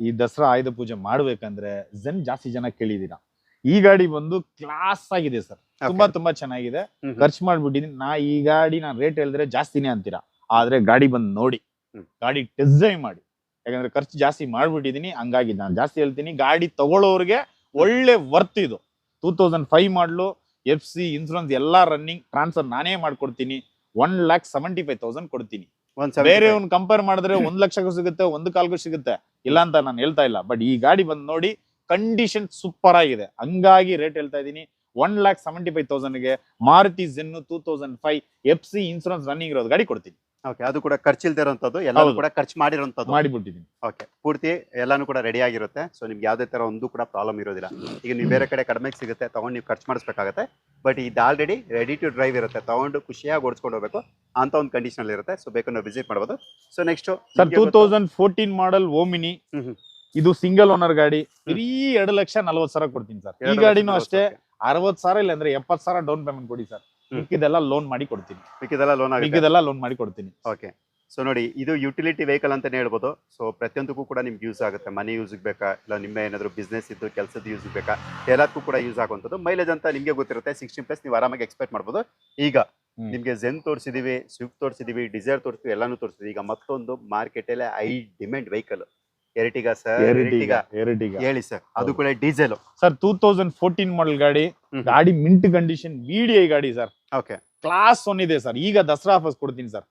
ಈ ದಸರಾ ಆಯುಧ ಪೂಜೆ ಮಾಡ್ಬೇಕಂದ್ರೆ ಜನ್ ಜಾಸ್ತಿ ಜನ ಕೇಳಿದೀರಾ ಈ ಗಾಡಿ ಬಂದು ಕ್ಲಾಸ್ ಆಗಿದೆ ಸರ್ ತುಂಬಾ ತುಂಬಾ ಚೆನ್ನಾಗಿದೆ. ಖರ್ಚು ಮಾಡ್ಬಿಟ್ಟಿದೀನಿ. ನಾ ಈ ಗಾಡಿ ನಾನು ರೇಟ್ ಹೇಳಿದ್ರೆ ಜಾಸ್ತಿನೇ ಅಂತೀರಾ. ಆದ್ರೆ ಗಾಡಿ ಬಂದು ನೋಡಿ. ಗಾಡಿ ಟೆಸ್ಟ್ ಡ್ರೈವ್ ಮಾಡಿ. ಯಾಕಂದ್ರೆ ಖರ್ಚು ಜಾಸ್ತಿ ಮಾಡ್ಬಿಟ್ಟಿದೀನಿ ಹಂಗಾಗಿ ನಾನು ಜಾಸ್ತಿ ಹೇಳ್ತೀನಿ. ಗಾಡಿ ತಗೊಳ್ಳೋರಿಗೆ ಒಳ್ಳೆ ವರ್ತ್ ಇದು. ಟೂ ತೌಸಂಡ್ ಫೈವ್ ಮಾಡ್ಲು ಎಫ್ ಸಿ ಇನ್ಸೂರೆನ್ಸ್ ಎಲ್ಲಾ ರನ್ನಿಂಗ್ ಟ್ರಾನ್ಸ್ಫರ್ ನಾನೇ ಮಾಡ್ಕೊಡ್ತೀನಿ. One lakh seventy five thousand ಕೊಡ್ತೀನಿ ಬೇರೆ ಅವ್ನು ಕಂಪೇರ್ ಮಾಡಿದ್ರೆ ಒಂದ್ ಲಕ್ಷಕ್ಕೂ ಸಿಗುತ್ತೆ ಒಂದು ಕಾಲ್ಗೂ ಸಿಗುತ್ತೆ. ಇಲ್ಲ ಅಂತ ನಾನು ಹೇಳ್ತಾ ಇಲ್ಲ. ಬಟ್ ಈ ಗಾಡಿ ಬಂದು ನೋಡಿ ಕಂಡೀಷನ್ ಸೂಪರ್ ಆಗಿದೆ. ಹಂಗಾಗಿ ರೇಟ್ ಹೇಳ್ತಾ ಇದ್ದೀನಿ. One lakh seventy five ತೌಸಂಡ್ಗೆ Maruti Zen two thousand five F C insurance running ಇರೋದು ಗಾಡಿ ಕೊಡ್ತೀನಿ. ಓಕೆ ಅದು ಕೂಡ ಖರ್ಚಿಲ್ದೇ ಇರುವಂತದ್ದು ಎಲ್ಲರೂ ಹೌದು. ಕೂಡ ಖರ್ಚು ಮಾಡಿರೋಂಥದ್ದು. ಮಾಡಿಬಿಟ್ಟಿದ್ದೀನಿ ಓಕೆ ಪೂರ್ತಿ ಎಲ್ಲಾನು ಕೂಡ ರೆಡಿ ಆಗಿರುತ್ತೆ. ಸೊ ನಿಮ್ಗೆ ಯಾವುದೇ ತರ ಒಂದು ಕೂಡ ಪ್ರಾಬ್ಲಮ್ ಇರೋದಿಲ್ಲ. ಈಗ ನೀವು ಬೇರೆ ಕಡೆ ಕಡಿಮೆಗೆ ಸಿಗುತ್ತೆ ತಗೊಂಡು ನೀವು ಖರ್ಚು ಮಾಡಿಸ್ಬೇಕಾಗತ್ತೆ. ಬಟ್ ಇದು ಆಲ್ರೆಡಿ ರೆಡಿ ಟು ಡ್ರೈವ್ ಇರುತ್ತೆ. ತಗೊಂಡು ಖುಷಿಯಾಗಿ ಓಡಿಸ್ಕೊಂಡು ಹೋಗ್ಬೇಕು. ಅಂತ ಒಂದು ಕಂಡೀಷನ್ ಇರುತ್ತೆ. ಸೊ ಬೇಕು ನಾವು ವಿಸಿಟ್ ಮಾಡ್ಬೋದು. So next sir two thousand fourteen model Omni ಇದು ಸಿಂಗಲ್ ಓನರ್ ಗಾಡಿ. ಬರೀ ಎರಡು ಲಕ್ಷ ನಲ್ವತ್ತು ಸಾವಿರ ಕೊಡ್ತೀನಿ ಸರ್. ಈ ಗಾಡಿನೂ ಅಷ್ಟೇ ಅರವತ್ತು ಸಾವಿರ ಇಲ್ಲ ಅಂದ್ರೆ ಎಪ್ಪತ್ತು ಸಾವಿರ ಡೌನ್ ಪೇಮೆಂಟ್ ಕೊಡಿ ಸರ್. ಮಿಕ್ಕಿದೆಲ್ಲ ಲೋನ್ ಮಾಡಿ ಕೊಡ್ತೀನಿ. ಮಿಕ್ಕಿದೆಲ್ಲ ಲೋನ್ ಮಿಕ್ಕಿದೆಲ್ಲ ಲೋನ್ ಮಾಡಿ ಕೊಡ್ತೀನಿ. ಓಕೆ ಸೊ ನೋಡಿ ಇದು ಯುಟಿಲಿಟಿ ವೆಹಿಕಲ್ ಅಂತಾನೆ ಹೇಳ್ಬೋದು. ಸೊ ಪ್ರತಿಯೊಂದಕ್ಕೂ ಕೂಡ ನಿಮ್ಗೆ ಯೂಸ್ ಆಗುತ್ತೆ. ಮನೆ ಯೂಸಿಗೆ ಬೇಕಾ? ಇಲ್ಲ ನಿಮ್ಮ ಏನಾದರೂ ಬಿಸ್ನೆಸ್ ಇದ್ದು ಕೆಲಸದ ಯೂಸ್ ಬೇಕಾ? ಎಲ್ಲದಕ್ಕೂ ಕೂಡ ಯೂಸ್ ಆಗುವಂಥದ್ದು. ಮೈಲೇಜ್ ಅಂತ ನಿಮಗೆ ಗೊತ್ತಿರುತ್ತೆ. ಸಿಕ್ಸ್ಟೀನ್ ಪ್ಲಸ್ ನೀವು ಆರಾಮಾಗಿ ಎಕ್ಸ್ಪೆಕ್ಟ್ ಮಾಡ್ಬೋದು. ಈಗ. ನಿಮಗೆ ಜೆನ್ ತೋರಿಸಿದೀವಿ ಸ್ವಿಫ್ಟ್ ತೋರಿಸಿದೀವಿ ಡಿಸೈರ್ ತೋರಿಸಿದ್ವಿ ಎಲ್ಲಾನು ತೋರಿಸಿದ್ವಿ. ಈಗ ಮತ್ತೊಂದು ಮಾರ್ಕೆಟಲ್ಲೇ high demand vehicle Ertiga sir ಹೇಳಿ ಸರ್ ಅದು ಕೂಡ diesel sir two thousand fourteen model ಗಾಡಿ ಗಾಡಿ ಮಿಂಟ್ ಕಂಡೀಷನ್ ವಿಡಿಐ ಗಾಡಿ ಸರ್ ಕ್ಲಾಸ್ ಒನ್ ಇದೆ ಸರ್ ಈಗ ದಸರಾ ಆಫರ್ಸ್ ಕೊಡ್ತೀನಿ ಸರ್.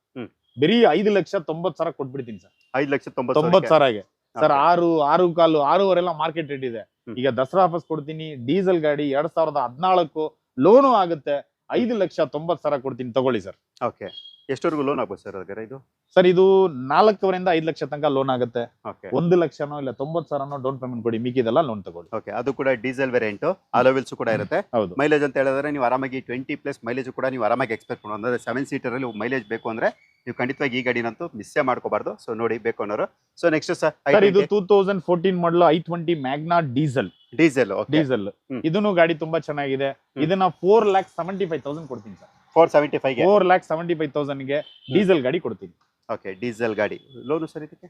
ಬರೀ ಐದು ಲಕ್ಷ ತೊಂಬತ್ ಸಾವಿರ ಕೊಟ್ಬಿಡ್ತೀನಿ ಸರ್ ಐದು ಲಕ್ಷ ತೊಂಬತ್ ಸಾವಿರಗೆ ಸರ್. ಆರು ಆರು ಕಾಲು ಆರೂವರೆಲ್ಲ ಮಾರ್ಕೆಟ್ ರೇಟ್ ಇದೆ. ಈಗ ದಸರಾ ಆಫರ್ಸ್ ಕೊಡ್ತೀನಿ ಡೀಸೆಲ್ ಗಾಡಿ ಎರಡ್ ಸಾವಿರದ ಹದಿನಾಲ್ಕು ಲೋನು ಆಗುತ್ತೆ. ಐದು ಲಕ್ಷ ತೊಂಬತ್ ಸಾವಿರ ಕೊಡ್ತೀನಿ ತಗೊಳ್ಳಿ ಸರ್ ಓಕೆ ಎಷ್ಟವರೆಗೂ ಲೋನ್ ಆಗ್ಬೋದು ಸರ್ ಅದಕ್ಕೆ ಇದು? ಸರ್ ಇದು ನಾಲ್ಕುವರೆಯಿಂದ ಐದು ಲಕ್ಷ ತನಕ ಲೋನ್ ಆಗುತ್ತೆ. ಓಕೆ ಒಂದು ಲಕ್ಷನೋ ಇಲ್ಲ ತೊಂಬತ್ತು ಸಾವಿರನೋ ಡೌನ್ ಪೇಮೆಂಟ್ ಕೊಡಿ ಮಿಕ್ಕಿದೆಲ್ಲ ಲೋನ್ ತಗೊಳ್ಳಿ. ಓಕೆ ಅದು ಕೂಡ ಡೀಸೆಲ್ ವೇರಿಯಂಟ್ ಅಲೋವಿಲ್ಸ್ ಕೂಡ ಇರುತ್ತೆ. ಹೌದು. ಮೈಲೇಜ್ ಅಂತ ಹೇಳಿದ್ರೆ ನೀವು ಆರಾಮಾಗಿ ಟ್ವೆಂಟಿ ಪ್ಲಸ್ ಮೈಲೇಜ್ ಕೂಡ ನೀವು ಆರಾಮಾಗಿ ಎಕ್ಸ್ಪೆಕ್ಟ್ ಮಾಡೋದು ಅಂದ್ರೆ ಸೆವೆನ್ ಸೀಟರಲ್ಲಿ ಮೈಲೇಜ್ ಬೇಕು ಅಂದ್ರೆ ನೀವು ಖಂಡಿತವಾಗಿ ಈ ಗಾಡಿನಂತೂ ಮಿಸ್ಸೇ ಮಾಡ್ಕೋಬಾರ್ದು. ಸೊ ನೋಡಿ ಬೇಕು ಅನ್ನೋರು. ಸೊ ನೆಕ್ಸ್ಟ್ ಸರ್ ಇದು two thousand fourteen model i twenty Magna diesel diesel diesel. ಇದನ್ನು ಗಾಡಿ ತುಂಬಾ ಚೆನ್ನಾಗಿದೆ. ಇದನ್ನ four lakh seventy five thousand ಕೊಡ್ತೀನಿ sir. Four seventy five four lakh seventy five ತೌಸಂಡ್ಗೆ diesel ಗಾಡಿ ಕೊಡ್ತೀನಿ. ಓಕೆ ಡೀಸೆಲ್ ಗಾಡಿ. ಲೋನು ಸರ್ ಇದಕ್ಕೆ?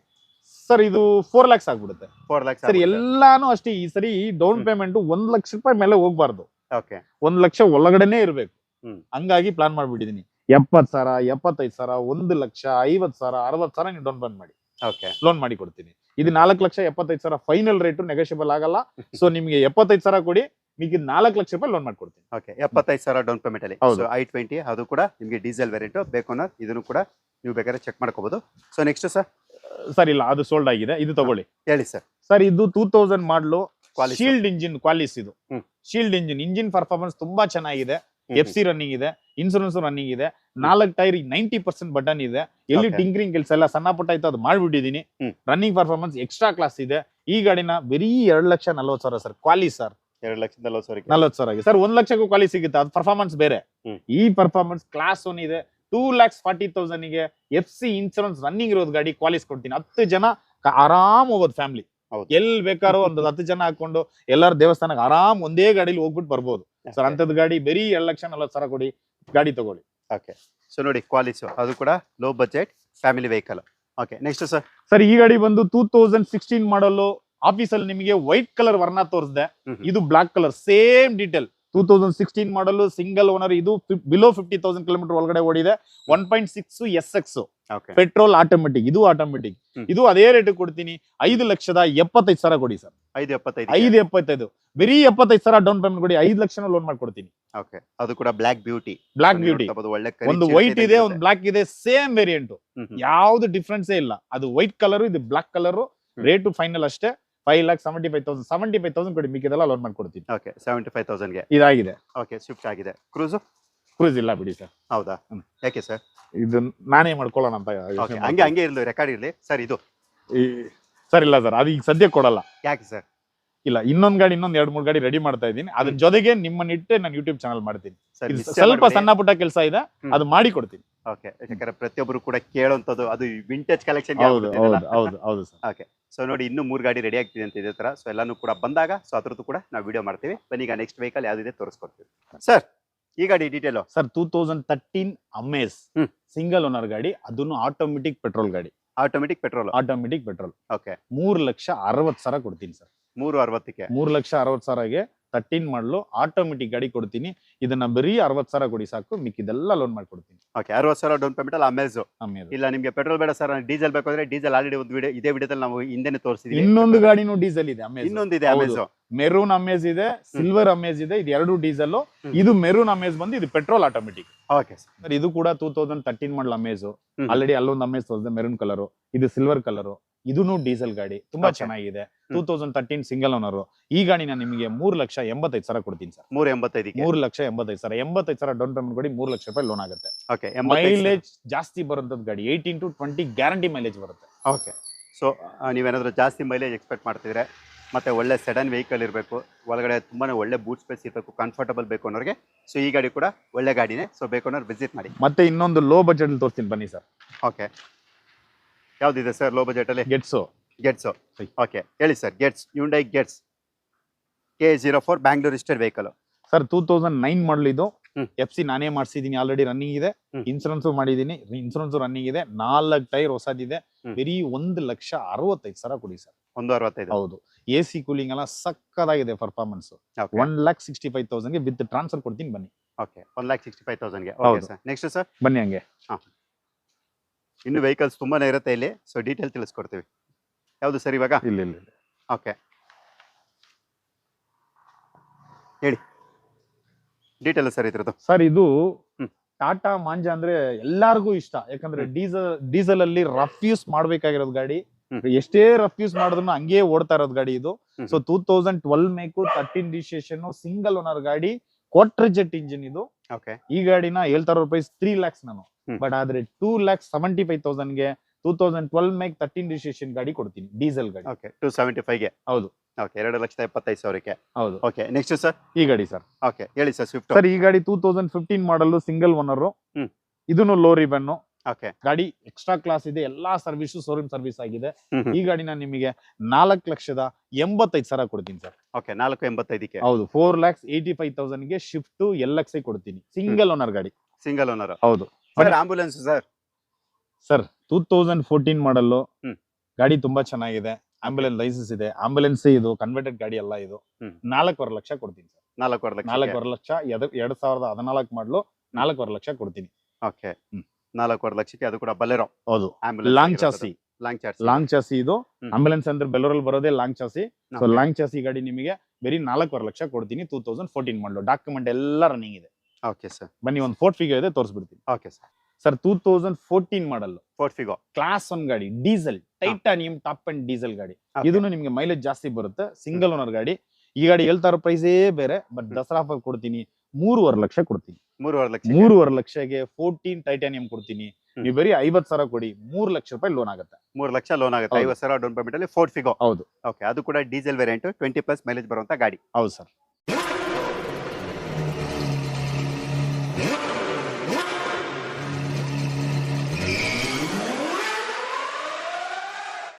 ಸರ್ ಇದು ಫೋರ್ ಲ್ಯಾಕ್ಸ್ ಆಗ್ಬಿಡುತ್ತೆ. ಫೋರ್ ಲ್ಯಾಕ್ಸ್ ಸರ್ ಎಲ್ಲಾನು ಅಷ್ಟೇ ಈ ಸರಿ ಡೌನ್. ಪೇಮೆಂಟ್ ಒಂದ್ ಲಕ್ಷ ರೂಪಾಯಿ ಮೇಲೆ ಹೋಗ್ಬಾರ್ದು. ಓಕೆ ಒಂದ್ ಲಕ್ಷ ಒಳಗಡೆನೆ ಇರ್ಬೇಕು. ಹಂಗಾಗಿ ಪ್ಲಾನ್ ಮಾಡ್ಬಿಟ್ಟಿದೀನಿ. ಎಪ್ಪತ್ ಸಾವಿರ ಎಪ್ಪತ್ತೈದು ಸಾವಿರ ಒಂದು ಲಕ್ಷ ಐವತ್ ಸಾವಿರ ಅರವತ್ ಸಾವಿರ ನೀವು ಡೌನ್ ಪೇಮೆಂಟ್ ಮಾಡಿ. ಓಕೆ ಲೋನ್ ಮಾಡಿ ಕೊಡ್ತೀನಿ. ಇದು ನಾಲ್ಕು ಲಕ್ಷ ಎಪ್ಪತ್ತೈದು ಸಾವಿರ ಫೈನಲ್ ರೇಟ್ ನೆಗೋಷಿಯಬಲ್ ಆಗಲ್ಲ. ಸೊ ನಿಮಗೆ ಎಪ್ಪತ್ತೈದು ಸಾವಿರ ಕೊಡಿ. ನಿಮಗೆ ನಾಲ್ಕು ಲಕ್ಷ ರೂಪಾಯಿ ಲೋನ್ ಮಾಡ್ಕೊಡ್ತೀನಿ. ಓಕೆ ಎಪ್ಪತ್ತೈದು ಸಾವಿರ ಡೌನ್ ಪೇಮೆಂಟ್ ಅಲ್ಲಿ. ಹೌದು. ಸೊ ಐ ಟ್ವೆಂಟಿ ಅದು ಕೂಡ ನಿಮಗೆ ಡೀಸೆಲ್ ವೇರಿಯಂಟ್ ಬೇಕು ಅನ್ನೋ ಇದನ್ನು ಕೂಡ ನೀವು ಬೇಕಾದ್ರೆ ಚೆಕ್ ಮಾಡ್ಕೋಬಹುದು ಸೊ ನೆಕ್ಸ್ಟ್ ಸರ್ ಸರ್ ಇಲ್ಲ ಅದು ಸೋಲ್ಡ್ ಆಗಿದೆ. ಇದು ತಗೊಳ್ಳಿ. ಹೇಳಿ ಸರ್ ಸರ್ ಇದು two thousand model. Sealed engine Qualis ಇದು. ಶೀಲ್ಡ್ ಇಂಜಿನ್ ಇಂಜಿನ್ ಪರ್ಫಾರ್ಮೆನ್ಸ್ ತುಂಬಾ ಚೆನ್ನಾಗಿದೆ. ಎಫ್ ಸಿ ರನ್ನಿಂಗ್ ಇದೆ ಇನ್ಸೂರೆನ್ಸ್ ರನ್ನಿಂಗ್ ಇದೆ. ನಾಲ್ಕು ಟೈರ್ ನೈಂಟಿ ಪರ್ಸೆಂಟ್ ಬಟನ್ ಇದೆ. ಎಲ್ಲಿ. ಟಿಂಕ್ರಿಂಗ್ ಕೆಲಸ ಎಲ್ಲ ಸಣ್ಣ ಪುಟ್ಟ ಆಯ್ತು ಅದು ಮಾಡ್ಬಿಟ್ಟಿದೀನಿ ರನ್ನಿಂಗ್ ಪರ್ಫಾರ್ಮೆನ್ಸ್ ಎಕ್ಸ್ಟ್ರಾ ಕ್ಲಾಸ್ ಇದೆ. ಈ ಗಾಡಿನ ಬರೀ ಎರಡು ಲಕ್ಷ ನಲ್ವತ್ತು ಸಾವಿರ ಸರ್ ಕ್ವಾಲಿ ಸರ್ ಎರಡು ಲಕ್ಷದ ನಲ್ವತ್ತು ಸಾವಿರ ನಲ್ವತ್ತು ಸಾವಿರ ಸರ್ ಒಂದ್ ಲಕ್ಷಕ್ಕೂ ಕ್ವಾಲಿ ಸಿಗುತ್ತೆ? ಅದು ಪರ್ಫಾರ್ಮೆನ್ಸ್ ಬೇರೆ. ಹ್ಮ್. ಈ ಪರ್ಫಾರ್ಮೆನ್ಸ್ ಕ್ಲಾಸ್ ಒನ್ ಇದೆ. ಟೂ ಲ್ಯಾಕ್ಸ್ ಫಾರ್ಟಿ ತೌಸಂಡ್ಗೆ ಎಫ್ ಸಿ ಇನ್ಸೂರೆನ್ಸ್ ರನ್ನಿಂಗ್ ಇರೋದು ಗಾಡಿ ಕ್ವಾಲಿಸ್ ಕೊಡ್ತೀನಿ. ಹತ್ತು ಜನ ಕ- ಆರಾಮ್ ಹೋಗೋದು ಫ್ಯಾಮಿಲಿ ಹೌದು. ಎಲ್ ಬೇಕಾದ್ರೂ ಒಂದು ಹತ್ತು ಜನ ಹಾಕೊಂಡು ಎಲ್ಲಾರು ದೇವಸ್ಥಾನಕ್ಕೆ ಆರಾಮ್ ಒಂದೇ ಗಾಡಿಲಿ ಹೋಗ್ಬಿಟ್ಟು ಬರ್ಬೋದು. ಸರ್ ಅಂತದ್ ಗಾಡಿ ಬರೀ ಎರಡು ಲಕ್ಷ ನಲ್ವತ್ತು ಸಾವಿರ ಕೊಡಿ ಗಾಡಿ ತಗೊಳ್ಳಿ. ಓಕೆ. ಸೊ ನೋಡಿ ಕ್ವಾಲಿಸು ಅದು ಕೂಡ low budget family vehicle okay next sir. Sir ಈ ಗಾಡಿ ಬಂದು ಟೂ ತೌಸಂಡ್ ಸಿಕ್ಸ್ಟೀನ್ ಮಾಡಲು ಆಫೀಸಲ್ಲಿ ನಿಮಗೆ ವೈಟ್ ಕಲರ್ ವರ್ಣ ತೋರಿಸಿದೆ. ಇದು black colour same detail two thousand sixteen model single owner ಇದು ಬಿಲೋ ಫಿಫ್ಟಿ ತೌಸಂಡ್ ಕಿಲೋಮೀಟರ್ ಒಳಗಡೆ ಓಡಿದೆ. One point six S X okay petrol automatic ಇದು ಆಟೋಮೆಟಿಕ್ ಇದು ಅದೇ ರೇಟ್ ಕೊಡ್ತೀನಿ. ಐದು ಲಕ್ಷದ ಎಪ್ಪತ್ತೈದು ಸಾವಿರ ಕೊಡಿ ಸರ್. ಐದು ಎಪ್ಪತ್ತೈದು ಐದು ಎಪ್ಪತ್ತೈದು. ಬರೀ ಎಪ್ಪತ್ತೈದು ಸಾವಿರ ಡೌನ್ ಪೇಮೆಂಟ್ ಕೊಡಿ ಐದು ಲಕ್ಷ ಲೋನ್ ಮಾಡ್ಕೊಡ್ತೀನಿ. ಓಕೆ ಅದು ಕೂಡ ಬ್ಲಾಕ್ ಬ್ಯೂಟಿ ಬ್ಲಾಕ್ ಬ್ಯೂಟಿ ಒಂದು ವೈಟ್ ಇದೆ ಒಂದು ಬ್ಲಾಕ್ ಇದೆ ಸೇಮ್ ವೇರಿಯಂಟ್ ಯಾವ್ದು ಡಿಫ್ರೆನ್ಸೇ ಇಲ್ಲ. ಅದು ವೈಟ್ ಕಲರ್ ಇದು ಬ್ಲಾಕ್ ಕಲರ್ ರೇಟು ಫೈನಲ್ ಅಷ್ಟೇ. Five lakh seventy five thousand seventy five thousand ಕೊಡಿ ಮಿಕ್ಕಿದೆಲ್ಲ ಲೋನ್ ಮಾಡ್ಕೊಡ್ತೀನಿ. ಓಕೆ ಸೆವೆಂಟಿ ಫೈವ್ ತೌಸಂಡ್ಗೆ ಇದಾಗಿದೆ. ಓಕೆ ಶಿಫ್ಟ್ ಆಗಿದೆ. ಕ್ರೂಸು ಕ್ರೂಸ್ ಇಲ್ಲ ಬಿಡಿ ಸರ್. ಹೌದಾ. ಯಾಕೆ ಸರ್? ಇದು ನಾನೇ ಮಾಡ್ಕೊಳ್ಳೋಣ ಅಂತ ಓಕೆ ಹಂಗೆ ಹಂಗೆ ಇರಲಿ ರೆಕಾರ್ಡ್ ಇರಲಿ. ಸರ್ ಇದು. ಸರ್ ಇಲ್ಲ ಸರ್ ಅದು ಈಗ ಸದ್ಯಕ್ಕೆ ಕೊಡಲ್ಲ. ಯಾಕೆ ಸರ್? ಇಲ್ಲ ಇನ್ನೊಂದು ಗಾಡಿ ಇನ್ನೊಂದು ಎರಡು ಮೂರು ಗಾಡಿ ರೆಡಿ ಮಾಡ್ತಾ ಇದ್ದೀನಿ. ಅದ್ರ ಜೊತೆಗೆ ನಿಮ್ಮನ್ನ ಇಟ್ಟೆ ನಾನು ಯೂಟ್ಯೂಬ್ ಚಾನಲ್ ಮಾಡ್ತೀನಿ. ಸರ್ ಸ್ವಲ್ಪ ಸಣ್ಣ ಪುಟ್ಟ ಕೆಲಸ ಇದೆ ಅದು ಮಾಡಿ ಕೊಡ್ತೀನಿ. ಓಕೆ ಯಾಕಂದ್ರೆ ಪ್ರತಿಯೊಬ್ಬರು ಕೂಡ ಕೇಳೋಂಥದ್ದು ಅದು ವಿಂಟೇಜ್ ಕಲೆಕ್ಷನ್ ಹೌದು ಹೌದು ಹೌದು ಹೌದು ಸರ್. ಸೊ ನೋಡಿ ಇನ್ನೂ ಮೂರು ಗಾಡಿ ರೆಡಿ ಆಗ್ತಿದೆ ಅಂತ ಇದೆ ತರ. ಸೊ ಎಲ್ಲಾನು ಕೂಡ ಬಂದಾಗ ಸೊ ಅದ್ರದ್ದು ಕೂಡ ನಾವು ವಿಡಿಯೋ ಮಾಡ್ತೀವಿ. ಬನ್ನಿ ಈಗ ನೆಕ್ಸ್ಟ್ ವೆಹಿಕಲ್ ಯಾವ್ದಿದೆ ತೋರಿಸ್ಕೊಡ್ತೀವಿ. ಸರ್ ಈ ಗಾಡಿ detail sir two thousand thirteen Amaze. Single owner ಗಾಡಿ ಅದನ್ನು ಆಟೋಮೆಟಿಕ್ ಪೆಟ್ರೋಲ್ ಗಾಡಿ. Automatic petrol automatic petrol okay ಮೂರು ಲಕ್ಷ ಅರವತ್ ಸಾವಿರ ಕೊಡ್ತೀನಿ ಸರ್ ಮೂರು ಅರವತ್ತಕ್ಕೆ? ಮೂರ್ ಲಕ್ಷ ಅರವತ್ತು ಸಾವಿರಗೆ ತರ್ಟೀನ್ ಮಾಡಲು ಆಟೋಮೆಟಿಕ್ ಗಾಡಿ ಕೊಡ್ತೀನಿ. ಇದನ್ನ ಬರೀ ಅರವತ್ ಸಾವಿರ ಕೊಡಿ ಸಾಕು ಮಿಕ್ಕಿದೆಲ್ಲ ಲೋನ್ ಮಾಡ್ಕೊಡ್ತೀನಿ. ಓಕೆ ಅರವತ್ತು ಸಾವಿರ ಡೌನ್ ಪೇಮೆಂಟ್ ಅಲ್ಲಿ ಅಮೇಜ್ ಆಮೇಲೆ ಇಲ್ಲ ನಿಮಗೆ ಪೆಟ್ರೋಲ್ ಬೇಡ ಸರ್ ಡೀಸೆಲ್ ಬೇಕು ಅಂದ್ರೆ ಡೀಸೆಲ್ ಆಲ್ರೆಡಿ ಒಂದು ವಿಡಿಯೋ ಇದೇ ವಿಡಿಯೋದಲ್ಲಿ ನಾವು ಹಿಂದೆನೆ ತೋರಿಸಿದ್ವಿ. ಇನ್ನೊಂದು ಗಾಡಿನೂ ಡೀಸೆಲ್ ಇದೆ ಅಮೇಜ್ ಇನ್ನೊಂದು ಇದೆ ಅಮೇಜ್ ಮೆರೂನ್ ಅಮೇಜ್ ಇದೆ ಸಿಲ್ವರ್ ಅಮೇಜ್ ಇದೆ ಇದು ಎರಡು ಡೀಸೆಲ್ ಇದು ಮೆರೂನ್ ಅಮೇಜ್ ಬಂದು ಇದು ಪೆಟ್ರೋಲ್ ಆಟೋಮೆಟಿಕ್ ಓಕೆ ಸರ್ ಇದು ಕೂಡ two thousand thirteen model Amaze already ಅಲ್ಲೊಂದು ಅಮೇಜ್ ತೋರಿಸಿದೆ ಮೆರೂನ್ ಕಲರ್ ಇದು ಸಿಲ್ವರ್ ಕಲರ್ ಇದೂನು ಡೀಸೆಲ್ ಗಾಡಿ. ತುಂಬಾ Okay. ಚೆನ್ನಾಗಿದೆ. Two thousand thirteen single owner ಈ ಗಾಡಿ ನಾನು ನಿಮಗೆ ಮೂರು ಲಕ್ಷ ಎಂಬತ್ತೈದು ಸಾವಿರ ಕೊಡ್ತೀನಿ ಸರ್. ಮೂರ್ ಎಂಬತ್ತೈದಕ್ಕೆ? ಮೂರು ಲಕ್ಷ ಎಂಬತ್ತೈದು ಸಾವಿರ. ಎಂಬತ್ತೈದು ಸಾವಿರ ಡೌನ್ ಪೇಮೆಂಟ್ ಕೊಡಿ ಮೂರ್ ಲಕ್ಷ ರೂಪಾಯಿ ಲೋನ್ ಆಗುತ್ತೆ. ಓಕೆ ಮೈಲೇಜ್ ಜಾಸ್ತಿ ಬರುವಂತದ್ದು ಗಾಡಿ eighteen to twenty guarantee mileage ಬರುತ್ತೆ. ಓಕೆ. ಸೊ ನೀವೇನಾದರೂ ಜಾಸ್ತಿ ಮೈಲೇಜ್ ಎಕ್ಸ್ಪೆಕ್ಟ್ ಮಾಡ್ತಿದ್ರೆ ಮತ್ತೆ ಒಳ್ಳೆ ಸಡನ್ ವೆಹಿಕಲ್ ಇರಬೇಕು ಒಳಗಡೆ ತುಂಬಾ ಒಳ್ಳೆ ಬೂಟ್ ಸ್ಪೇಸ್ ಇರಬೇಕು ಕಂಫರ್ಟಬಲ್ ಬೇಕು ಅನ್ನೋರಿಗೆ ಸೊ ಈ ಗಾಡಿ ಕೂಡ ಒಳ್ಳೆ ಗಾಡಿನೇ. ಸೊ ಬೇಕು ಅನ್ನೋರು ವಿಸಿಟ್ ಮಾಡಿ. ಮತ್ತೆ ಇನ್ನೊಂದು ಲೋ ಬಜೆಟ್ ತೋರಿಸ್ತೀನಿ ಬನ್ನಿ ಸರ್. ಓಕೆ. ಯಾವ್ದಿದೆ ಸರ್ ಲೋ ಬಜೆಟಲ್ಲಿ ಗೆಟ್ಸು ಗೆಟ್ಸು ಸರಿ. ಓಕೆ ಹೇಳಿ sir Getz Hyundai Getz K zero four Bangalore registered vehicle sir two thousand nine model ಇದು. ಎಫ್ ಸಿ ನಾನೇ ಮಾಡಿಸಿದೀನಿ ಆಲ್ರೆಡಿ ರನ್ನಿಂಗ್ ಇದೆ. ಇನ್ಸೂರೆನ್ಸ್ ಮಾಡಿದೀನಿ ಇನ್ಸೂರೆನ್ಸ್ ರನ್ನಿಂಗ್ ಇದೆ. ನಾಲ್ಕು ಟೈರ್ ಹೊಸದಿದೆ. ಬರೀ ಒಂದು ಲಕ್ಷ ಅರವತ್ತೈದು ಸಾವಿರ ಕೊಡಿ ಸರ್. ಒಂದು ಅರವತ್ತೈದು. ಹೌದು. ಎ ಸಿ ಕೂಲಿಂಗ್ ಎಲ್ಲ ಸಕ್ಕದಾಗಿದೆ performance one lakh sixty five ತೌಸಂಡ್ಗೆ with transfer ಕೊಡ್ತೀನಿ ಬನ್ನಿ. Okay one lakh sixty five ತೌಸಂಡ್ಗೆ okay ಹೌದು. ಸರ್ ನೆಕ್ಸ್ಟ್ ಸರ್ ಬನ್ನಿ ಹಂಗೆ. ಇನ್ನು ವೆಹಿಕಲ್ಸ್ ತುಂಬಾನೇ ಇರುತ್ತೆ ಇಲ್ಲಿ ಸೊ ಡೀಟೇಲ್ ತಿಳಿಸ್ಕೊಡ್ತೀವಿ ಯಾವುದು ಸರ್ ಇವಾಗ ಇಲ್ಲ ಇಲ್ಲ ಇಲ್ಲ. ಓಕೆ ಹೇಳಿ ಡೀಟೇಲ್ ಸರ್ ಇದ್ರದ್ದು ಸರ್ ಇದು ಹ್ಮ್. ಟಾಟಾ ಮಾಂಜಾ ಅಂದ್ರೆ ಎಲ್ಲಾರ್ಗೂ ಇಷ್ಟ ಯಾಕಂದ್ರೆ ಹ್ಮ್. ಡೀಸೆಲ್ ಡೀಸೆಲ್ ಅಲ್ಲಿ ರಫ್ ಯೂಸ್ ಮಾಡ್ಬೇಕಾಗಿರೋದು ಗಾಡಿ ಹ್ಮ್. ಎಷ್ಟೇ ರಫ್ ಯೂಸ್ ಮಾಡಿದ್ರು ಹಂಗೆ ಓಡ್ತಾ ಇರೋದು ಗಾಡಿ ಇದು ಹ್ಮ್. So two thousand twelve make thirteen ಡಿಶೇಷನ್ single owner ಗಾಡಿ ಕ್ವಾಟ್ರ್ ಜೆಟ್ ಇಂಜಿನ್ ಇದು ಈ ಗಾಡಿನ ಏಳ್ ಸಾವಿರ ರೂಪಾಯಿ ತ್ರೀ ಲ್ಯಾಕ್ಸ್ ನಾನು. ಬಟ್ ಆದ್ರೆ two lakhs seventy five ತೌಸಂಡ್ಗೆ two thousand twelve make thirteen registration ಗಾಡಿ ಕೊಡ್ತೀನಿ ಡೀಸೆಲ್ ಗಾಡಿ. ಓಕೆ ಟೂ ಸೆವೆಂಟಿ ಫೈವ್ಗೆ. ಹೌದು. ಓಕೆ ಎರಡು ಲಕ್ಷದ ಎಪ್ಪತ್ತೈದು ಸಾವಿರಕ್ಕೆ. ಹೌದು. ಓಕೆ ನೆಕ್ಸ್ಟ್ ಸರ್ ಈ ಗಾಡಿ ಸರ್ ಓಕೆ ಹೇಳಿ ಸರ್ ಸ್ವಿಫ್ಟ್ ಸರ್ ಈ ಗಾಡಿ two thousand fifteen model single owner. ಇದನ್ನು ಲೋ ರಿಬನ್ ಓಕೆ ಗಾಡಿ ಎಕ್ಸ್ಟ್ರಾ ಕ್ಲಾಸ್ ಇದೆ ಎಲ್ಲಾ ಸರ್ವಿಸ್ ಶೋರೂಮ್ ಸರ್ವಿಸ್ ಆಗಿದೆ. ಈ ಗಾಡಿನ ನಿಮಗೆ ನಾಲ್ಕು ಲಕ್ಷದ ಎಂಬತ್ತೈದು ಸಾವಿರ ಕೊಡ್ತೀನಿ ಸರ್. ಓಕೆ ನಾಲ್ಕು ಎಂಬತ್ತೈದಕ್ಕೆ. ಹೌದು ಫೋರ್ ಲ್ಯಾಕ್ಸ್ ಏಯ್ಟಿ ಫೈವ್ ತೌಸಂಡ್ಗೆ ಶಿಫ್ಟ್ ಎಲ್ ಎಕ್ಸ್ ಕೊಡ್ತೀನಿ. ಸಿಂಗಲ್ ಓನರ್ ಗಾಡಿ. ಸಿಂಗಲ್ ಓನರ್ ಹೌದು. Ambulance sir sir two thousand fourteen model ಗಾಡಿ ತುಂಬಾ ಚೆನ್ನಾಗಿದೆ. ಆಂಬುಲೆನ್ಸ್ ಲೈಸೆನ್ಸ್ ಇದೆ. ಆಂಬುಲೆನ್ಸ್ ಇದು ಕನ್ವರ್ಟೆಡ್ ಗಾಡಿ ಎಲ್ಲ ಇದು. ನಾಲ್ಕೂವರೆ ಲಕ್ಷ ಕೊಡ್ತೀನಿ ಸರ್. ನಾಲ್ಕೂವರೆ ಲಕ್ಷ ನಾಲ್ಕೂವರೆ ಲಕ್ಷ ಎರಡ್ ಸಾವಿರದ ಹದಿನಾಲ್ಕು ಮಾಡಲು ನಾಲ್ಕೂವರೆ ಲಕ್ಷ ಕೊಡ್ತೀನಿ. ಓಕೆ. ನಾಲ್ಕೂವರೆ ಲಕ್ಷಕ್ಕೆ ಅದು ಕೂಡ ಬಲೆರೋ ಹೌದು. Long chassis. Long charge long chassis ಇದು. ಆಂಬುಲೆನ್ಸ್ ಅಂದ್ರೆ ಬೆಲ್ಲೂರಲ್ಲಿ ಬರೋದೇ long chassis. So. Long chassis ಗಾಡಿ ನಿಮಗೆ ಬರೀ ನಾಲ್ಕೂವರೆ ಲಕ್ಷ ಕೊಡ್ತೀನಿ two thousand fourteen model document ಎಲ್ಲ ರನ್ನಿಂಗ್ ಇದೆ. ಓಕೆ ಸರ್ ಬನ್ನಿ ಒಂದು ಫೋರ್ಟ್ ಫಿಗೋ ಇದೆ ತೋರಿಸ್ಬಿಡ್ತೀನಿ. Okay sir sir two thousand fourteen model Ford Figo class one ಗಾಡಿ diesel Titanium top end diesel ಗಾಡಿ. ಇದನ್ನು ನಿಮಗೆ ಮೈಲೇಜ್ ಜಾಸ್ತಿ ಬರುತ್ತೆ. ಸಿಂಗಲ್ ಓನರ್ ಗಾಡಿ. ಈ ಗಾಡಿ ಹೇಳ್ತಾ ಇರೋ ಪ್ರೈಸೇ ಬೇರೆ ಬಟ್ ದಸರಾ ಆಫರ್ ಕೊಡ್ತೀನಿ ಮೂರುವರೆ ಲಕ್ಷ ಕೊಡ್ತೀನಿ. ಮೂರುವರೆ ಲಕ್ಷ ಮೂರುವರೆ ಲಕ್ಷಗೆ ಫೋರ್ಟೀನ್ ಟೈಟಾನಿಯಂ ಕೊಡ್ತೀನಿ. ನೀವು ಬರೀ ಐವತ್ ಸಾವಿರ ಕೊಡಿ ಮೂರ್ ಲಕ್ಷ ರೂಪಾಯಿ ಲೋನ್ ಆಗುತ್ತೆ. ಮೂರ್ ಲಕ್ಷ ಲೋನ್ ಆಗುತ್ತೆ. ಹೌದು. ಐವತ್ತು ಸಾವಿರ ಡೌನ್ ಪೇಮೆಂಟ್ ಅಲ್ಲಿ ಫೋರ್ಟ್ ಫಿಗೋ ಹೌದು. ಓಕೆ ಅದು ಕೂಡ diesel variant twenty plus mileage ಬರುವಂತ ಗಾಡಿ. ಹೌದು ಸರ್